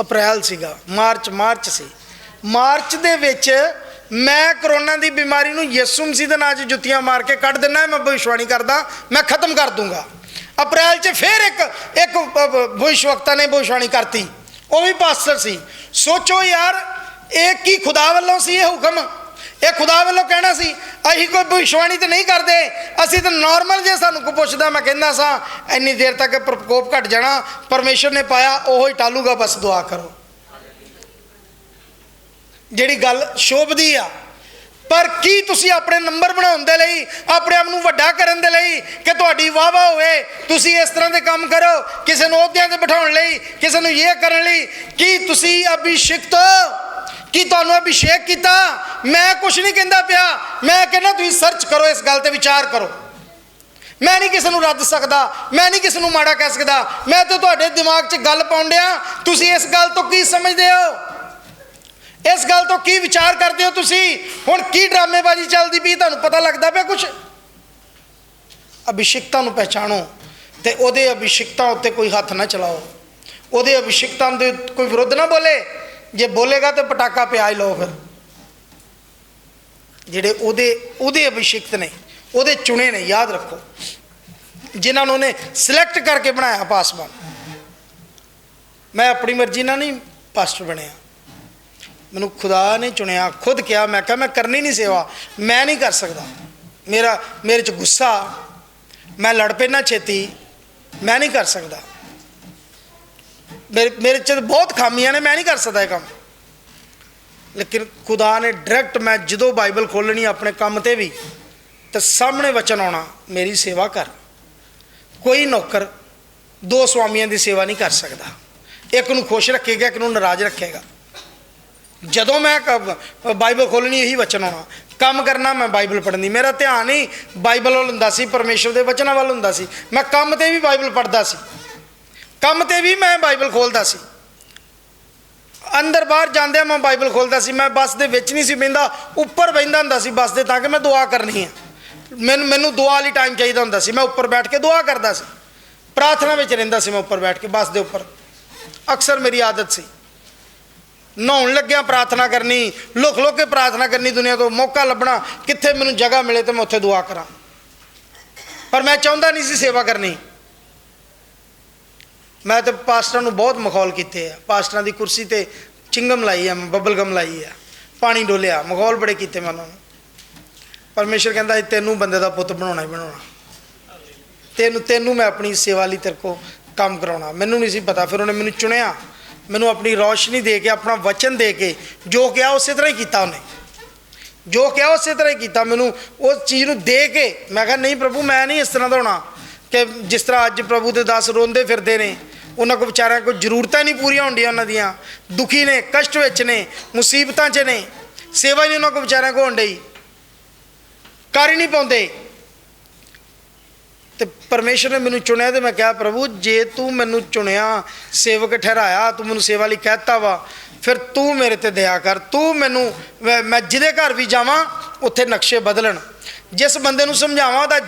ਅਪ੍ਰੈਲ ਸੀਗਾ, ਮਾਰਚ ਮਾਰਚ ਸੀ। ਮਾਰਚ ਦੇ ਵਿੱਚ ਮੈਂ ਕਰੋਨਾ ਦੀ ਬਿਮਾਰੀ ਨੂੰ ਯਿਸੂ ਮਸੀਹ ਦੇ ਨਾਂ 'ਚ ਜੁੱਤੀਆਂ ਮਾਰ ਕੇ ਕੱਢ ਦਿੰਦਾ, ਮੈਂ ਭਵਿਸ਼ਵਾਣੀ ਕਰਦਾ, ਮੈਂ ਖਤਮ ਕਰ ਦੂੰਗਾ। ਅਪ੍ਰੈਲ 'ਚ ਫਿਰ ਇੱਕ ਇੱਕ ਭਵਿਸ਼ਵਕਤਾ ਨੇ ਭਵਿਸ਼ਵਾਣੀ ਕਰਤੀ। ਉਹ ਵੀ ਪਾਸਟਰ ਸੀ। ਸੋਚੋ ਯਾਰ, ਇਹ ਕੀ ਖੁਦਾ ਵੱਲੋਂ ਸੀ ਇਹ ਹੁਕਮ? ਇਹ ਖੁਦਾ ਵੱਲੋਂ ਕਹਿਣਾ ਸੀ, ਅਸੀਂ ਕੋਈ ਭਵਿਸ਼ਵਾਣੀ ਤੇ ਨਹੀਂ ਕਰਦੇ, ਅਸੀਂ ਤਾਂ ਨਾਰਮਲ ਜੇ ਸਾਨੂੰ ਕੋਈ ਪੁੱਛਦਾ, ਮੈਂ ਕਹਿੰਦਾ ਸਾਂ, ਇੰਨੀ ਦੇਰ ਤੱਕ ਪ੍ਰਕੋਪ ਘਟ ਜਾਣਾ, ਪਰਮੇਸ਼ਰ ਨੇ ਪਾਇਆ, ਉਹੋ ਹੀ ਟਾਲੂਗਾ, ਬਸ ਦੁਆ ਕਰੋ। ਜਿਹੜੀ ਗੱਲ ਸ਼ੋਭਦੀ ਆ, ਪਰ ਕੀ ਤੁਸੀਂ ਆਪਣੇ ਨੰਬਰ ਬਣਾਉਣ ਦੇ ਲਈ, ਆਪਣੇ ਆਪ ਨੂੰ ਵੱਡਾ ਕਰਨ ਦੇ ਲਈ, ਕਿ ਤੁਹਾਡੀ ਵਾਵਾ ਹੋਵੇ, ਤੁਸੀਂ ਇਸ ਤਰ੍ਹਾਂ ਦੇ ਕੰਮ ਕਰੋ, ਕਿਸੇ ਨੂੰ ਅਹੁਦਿਆਂ ਤੇ ਬਿਠਾਉਣ ਲਈ, ਕਿਸੇ ਨੂੰ ਇਹ ਕਰਨ ਲਈ, ਕੀ ਤੁਸੀਂ ਅਭਿਸ਼ਿਕਤ ਕੀ ਤੁਹਾਨੂੰ ਅਭਿਸ਼ੇਕ ਕੀਤਾ? ਮੈਂ ਕੁਝ ਨਹੀਂ ਕਹਿੰਦਾ ਪਿਆ। ਮੈਂ ਕਹਿੰਦਾ, ਤੁਸੀਂ ਸਰਚ ਕਰੋ ਇਸ ਗੱਲ ਤੇ, ਵਿਚਾਰ ਕਰੋ। ਮੈਂ ਨਹੀਂ ਕਿਸੇ ਨੂੰ ਰੱਦ ਸਕਦਾ। ਮੈਂ ਨਹੀਂ ਕਿਸੇ ਨੂੰ ਮਾੜਾ ਕਹਿ ਸਕਦਾ। ਮੈਂ ਤਾਂ ਤੁਹਾਡੇ ਦਿਮਾਗ 'ਚ ਗੱਲ ਪਾਉਂਦਿਆ ਤੁਸੀਂ ਇਸ ਗੱਲ ਤੋਂ ਕੀ ਸਮਝਦੇ ਹੋ? ਇਸ ਗੱਲ ਤੋਂ ਕੀ ਵਿਚਾਰ ਕਰਦੇ ਹੋ ਤੁਸੀਂ? ਹੁਣ ਕੀ ਡਰਾਮੇਬਾਜ਼ੀ ਚੱਲਦੀ ਪਈ? ਤੁਹਾਨੂੰ ਪਤਾ ਲੱਗਦਾ ਪਿਆ ਕੁਝ ਅਭਿਸ਼ੇਕਤਾ ਨੂੰ ਪਹਿਚਾਣੋ ਤੇ ਉਹਦੇ ਅਭਿਸ਼ੇਕਤਾ ਉੱਤੇ ਕੋਈ ਹੱਥ ਨਾ ਚਲਾਓ। ਉਹਦੇ ਅਭਿਸ਼ੇਕਤਾ ਦੇ ਕੋਈ ਵਿਰੋਧ ਨਾ ਬੋਲੇ। ਜੇ ਬੋਲੇਗਾ ਤੇ ਪਟਾਕਾ ਪਿਆ ਹੀ ਲਓ ਫਿਰ। ਜਿਹੜੇ ਉਹਦੇ ਉਹਦੇ ਅਭਿਸ਼ਿਕਤ ਨੇ, ਉਹਦੇ ਚੁਣੇ ਨੇ, ਯਾਦ ਰੱਖੋ। ਜਿਨ੍ਹਾਂ ਨੂੰ ਉਹਨੇ ਸਿਲੈਕਟ ਕਰਕੇ ਬਣਾਇਆ ਪਾਸਵਾਨ। ਮੈਂ ਆਪਣੀ ਮਰਜ਼ੀ ਨਾਲ ਨਹੀਂ ਪਾਸਟਰ ਬਣਿਆ। ਮੈਨੂੰ ਖੁਦਾ ਨੇ ਚੁਣਿਆ, ਖੁਦ ਕਿਹਾ, ਮੈਂ ਕਿਹਾ ਮੈਂ ਕਰਨੀ ਨਹੀਂ ਸੇਵਾ, ਮੈਂ ਨਹੀਂ ਕਰ ਸਕਦਾ। ਮੇਰਾ, ਮੇਰੇ ਚ ਗੁੱਸਾ, ਮੈਂ ਲੜ ਪੈਣਾ ਛੇਤੀ, ਮੈਂ ਨਹੀਂ ਕਰ ਸਕਦਾ। ਮੇਰੇ ਮੇਰੇ ਚ ਬਹੁਤ ਖਾਮੀਆਂ ਨੇ, ਮੈਂ ਨਹੀਂ ਕਰ ਸਕਦਾ ਇਹ ਕੰਮ। ਲੇਕਿਨ ਖੁਦਾ ਨੇ ਡਾਇਰੈਕਟ ਮੈਂ ਜਦੋਂ ਬਾਈਬਲ ਖੋਲਣੀ ਆਪਣੇ ਕੰਮ ਤੇ ਵੀ, ਤੇ ਸਾਹਮਣੇ ਵਚਨ ਆਉਣਾ, ਮੇਰੀ ਸੇਵਾ ਕਰ। ਕੋਈ ਨੌਕਰ ਦੋ ਸਵਾਮੀਆਂ ਦੀ ਸੇਵਾ ਨਹੀਂ ਕਰ ਸਕਦਾ। ਇੱਕ ਨੂੰ ਖੁਸ਼ ਰੱਖੇਗਾ, ਇੱਕ ਨੂੰ ਨਾਰਾਜ਼ ਰੱਖੇਗਾ। ਜਦੋਂ ਮੈਂ ਕ- ਬਾਈਬਲ ਖੋਲਣੀ ਇਹੀ ਵਚਨ ਆਉਣਾ। ਕੰਮ ਕਰਨਾ ਮੈਂ ਬਾਈਬਲ ਪੜ੍ਹਨੀ ਮੇਰਾ ਧਿਆਨ ਹੀ ਬਾਈਬਲ ਵੱਲ ਹੁੰਦਾ ਸੀ ਪਰਮੇਸ਼ਰ ਦੇ ਵਚਨਾਂ ਵੱਲ ਹੁੰਦਾ ਸੀ। ਮੈਂ ਕੰਮ ਤੇ ਵੀ ਬਾਈਬਲ ਪੜ੍ਹਦਾ ਸੀ। ਕੰਮ ਤੇ ਵੀ ਮੈਂ ਬਾਈਬਲ ਖੋਲਦਾ ਸੀ। ਅੰਦਰ ਬਾਹਰ ਜਾਂਦਿਆਂ ਮੈਂ ਬਾਈਬਲ ਖੋਲਦਾ ਸੀ। ਮੈਂ ਬੱਸ ਦੇ ਵਿੱਚ ਨਹੀਂ ਸੀ ਬਹਿੰਦਾ, ਉੱਪਰ ਬਹਿੰਦਾ ਹੁੰਦਾ ਸੀ ਬੱਸ ਦੇ ਤਾਂ ਕਿ ਮੈਂ ਦੁਆ ਕਰਨੀ ਹੈ। ਮੈਨੂੰ ਮੈਨੂੰ ਦੁਆ ਲਈ ਟਾਈਮ ਚਾਹੀਦਾ ਹੁੰਦਾ ਸੀ। ਮੈਂ ਉੱਪਰ ਬੈਠ ਕੇ ਦੁਆ ਕਰਦਾ ਸੀ। ਪ੍ਰਾਰਥਨਾ ਵਿੱਚ ਰਹਿੰਦਾ ਸੀ ਮੈਂ ਉੱਪਰ ਬੈਠ ਕੇ, ਬੱਸ ਦੇ ਉੱਪਰ। ਅਕਸਰ ਮੇਰੀ ਆਦਤ ਸੀ। ਨਹਾਉਣ ਲੱਗਿਆ ਪ੍ਰਾਰਥਨਾ ਕਰਨੀ ਲੁਕ ਲੁਕ ਕੇ ਪ੍ਰਾਰਥਨਾ ਕਰਨੀ, ਦੁਨੀਆ ਤੋਂ ਮੌਕਾ ਲੱਭਣਾ, ਕਿੱਥੇ ਮੈਨੂੰ ਜਗ੍ਹਾ ਮਿਲੇ ਤੇ ਮੈਂ ਉੱਥੇ ਦੁਆ ਕਰਾਂ। ਪਰ ਮੈਂ ਚਾਹੁੰਦਾ ਨਹੀਂ ਸੀ ਸੇਵਾ ਕਰਨੀ। ਮੈਂ ਤਾਂ ਪਾਸਟਰਾਂ ਨੂੰ ਬਹੁਤ ਮਖੌਲ ਕੀਤੇ ਆ। ਪਾਸਟਰਾਂ ਦੀ ਕੁਰਸੀ ਤੇ ਚਿੰਗਮ ਲਾਈ ਆ, ਬੱਬਲ ਗਮ ਲਾਈ ਆ, ਪਾਣੀ ਡੋਲਿਆ, ਮਖੌਲ ਬੜੇ ਕੀਤੇ ਮੈਂ ਉਹਨਾਂ ਨੂੰ। ਪਰਮੇਸ਼ਰ ਕਹਿੰਦਾ, ਇਹ ਤੈਨੂੰ ਬੰਦੇ ਦਾ ਪੁੱਤ ਬਣਾਉਣਾ ਹੀ ਬਣਾਉਣਾ। ਤੈਨੂੰ ਤੈਨੂੰ ਮੈਂ ਆਪਣੀ ਸੇਵਾ ਲਈ ਤੇਰੇ ਕੋ ਕੰਮ ਕਰਾਉਣਾ। ਮੈਨੂੰ ਨਹੀਂ ਸੀ ਪਤਾ, ਫਿਰ ਉਹਨੇ ਮੈਨੂੰ ਚੁਣਿਆ। ਮੈਨੂੰ ਆਪਣੀ ਰੌਸ਼ਨੀ ਦੇ ਕੇ, ਆਪਣਾ ਵਚਨ ਦੇ ਕੇ, ਜੋ ਕਿਹਾ ਉਸੇ ਤਰ੍ਹਾਂ ਹੀ ਕੀਤਾ ਉਹਨੇ। ਜੋ ਕਿਹਾ ਉਸੇ ਤਰ੍ਹਾਂ ਹੀ ਕੀਤਾ, ਮੈਨੂੰ ਉਸ ਚੀਜ਼ ਨੂੰ ਦੇ ਕੇ, ਮੈਂ ਕਿਹਾ, ਨਹੀਂ ਪ੍ਰਭੂ, ਮੈਂ ਨਹੀਂ ਇਸ ਤਰ੍ਹਾਂ ਦਾ ਹੋਣਾ ਕਿ ਜਿਸ ਤਰ੍ਹਾਂ ਅੱਜ ਪ੍ਰਭੂ ਦੇ ਦਾਸ ਰੋਂਦੇ ਫਿਰਦੇ ਨੇ ਉਹਨਾਂ ਕੋ ਵਿਚਾਰਿਆਂ ਕੋਈ ਜ਼ਰੂਰਤਾਂ ਨਹੀਂ ਪੂਰੀਆਂ ਹੁੰਦੀਆਂ ਉਹਨਾਂ ਦੀਆਂ। ਦੁਖੀ ਨੇ, ਕਸ਼ਟ ਵਿੱਚ ਨੇ, ਮੁਸੀਬਤਾਂ 'ਚ ਨੇ। ਸੇਵਾ ਹੀ ਨਹੀਂ ਉਹਨਾਂ ਕੋ ਵਿਚਾਰਿਆਂ ਕੋ ਹੋਣ ਡਈ। ਕਰ ਹੀ ਨਹੀਂ ਪਾਉਂਦੇ। ਤੇ ਪਰਮੇਸ਼ਰ ਨੇ ਮੈਨੂੰ ਚੁਣਿਆ ਤੇ ਮੈਂ ਕਿਹਾ, ਪ੍ਰਭੂ, ਜੇ ਤੂੰ ਮੈਨੂੰ ਚੁਣਿਆ, ਸੇਵਕ ਠਹਿਰਾਇਆ, ਤੂੰ ਮੈਨੂੰ ਸੇਵਾ ਲਈ ਕਹਿਤਾ ਵਾ, ਫਿਰ ਤੂੰ ਮੇਰੇ ਤੇ ਦਇਆ ਕਰ। ਤੂੰ ਮੈਨੂੰ, ਮੈਂ ਮੈਂ ਜਿਹਦੇ ਘਰ ਵੀ ਜਾਵਾਂ, ਉੱਥੇ ਨਕਸ਼ੇ ਬਦਲਣ। ਜਿਸ ਬੰਦੇ ਨੂੰ ਸਮਝਾਵਾਂ ਉਹਦਾ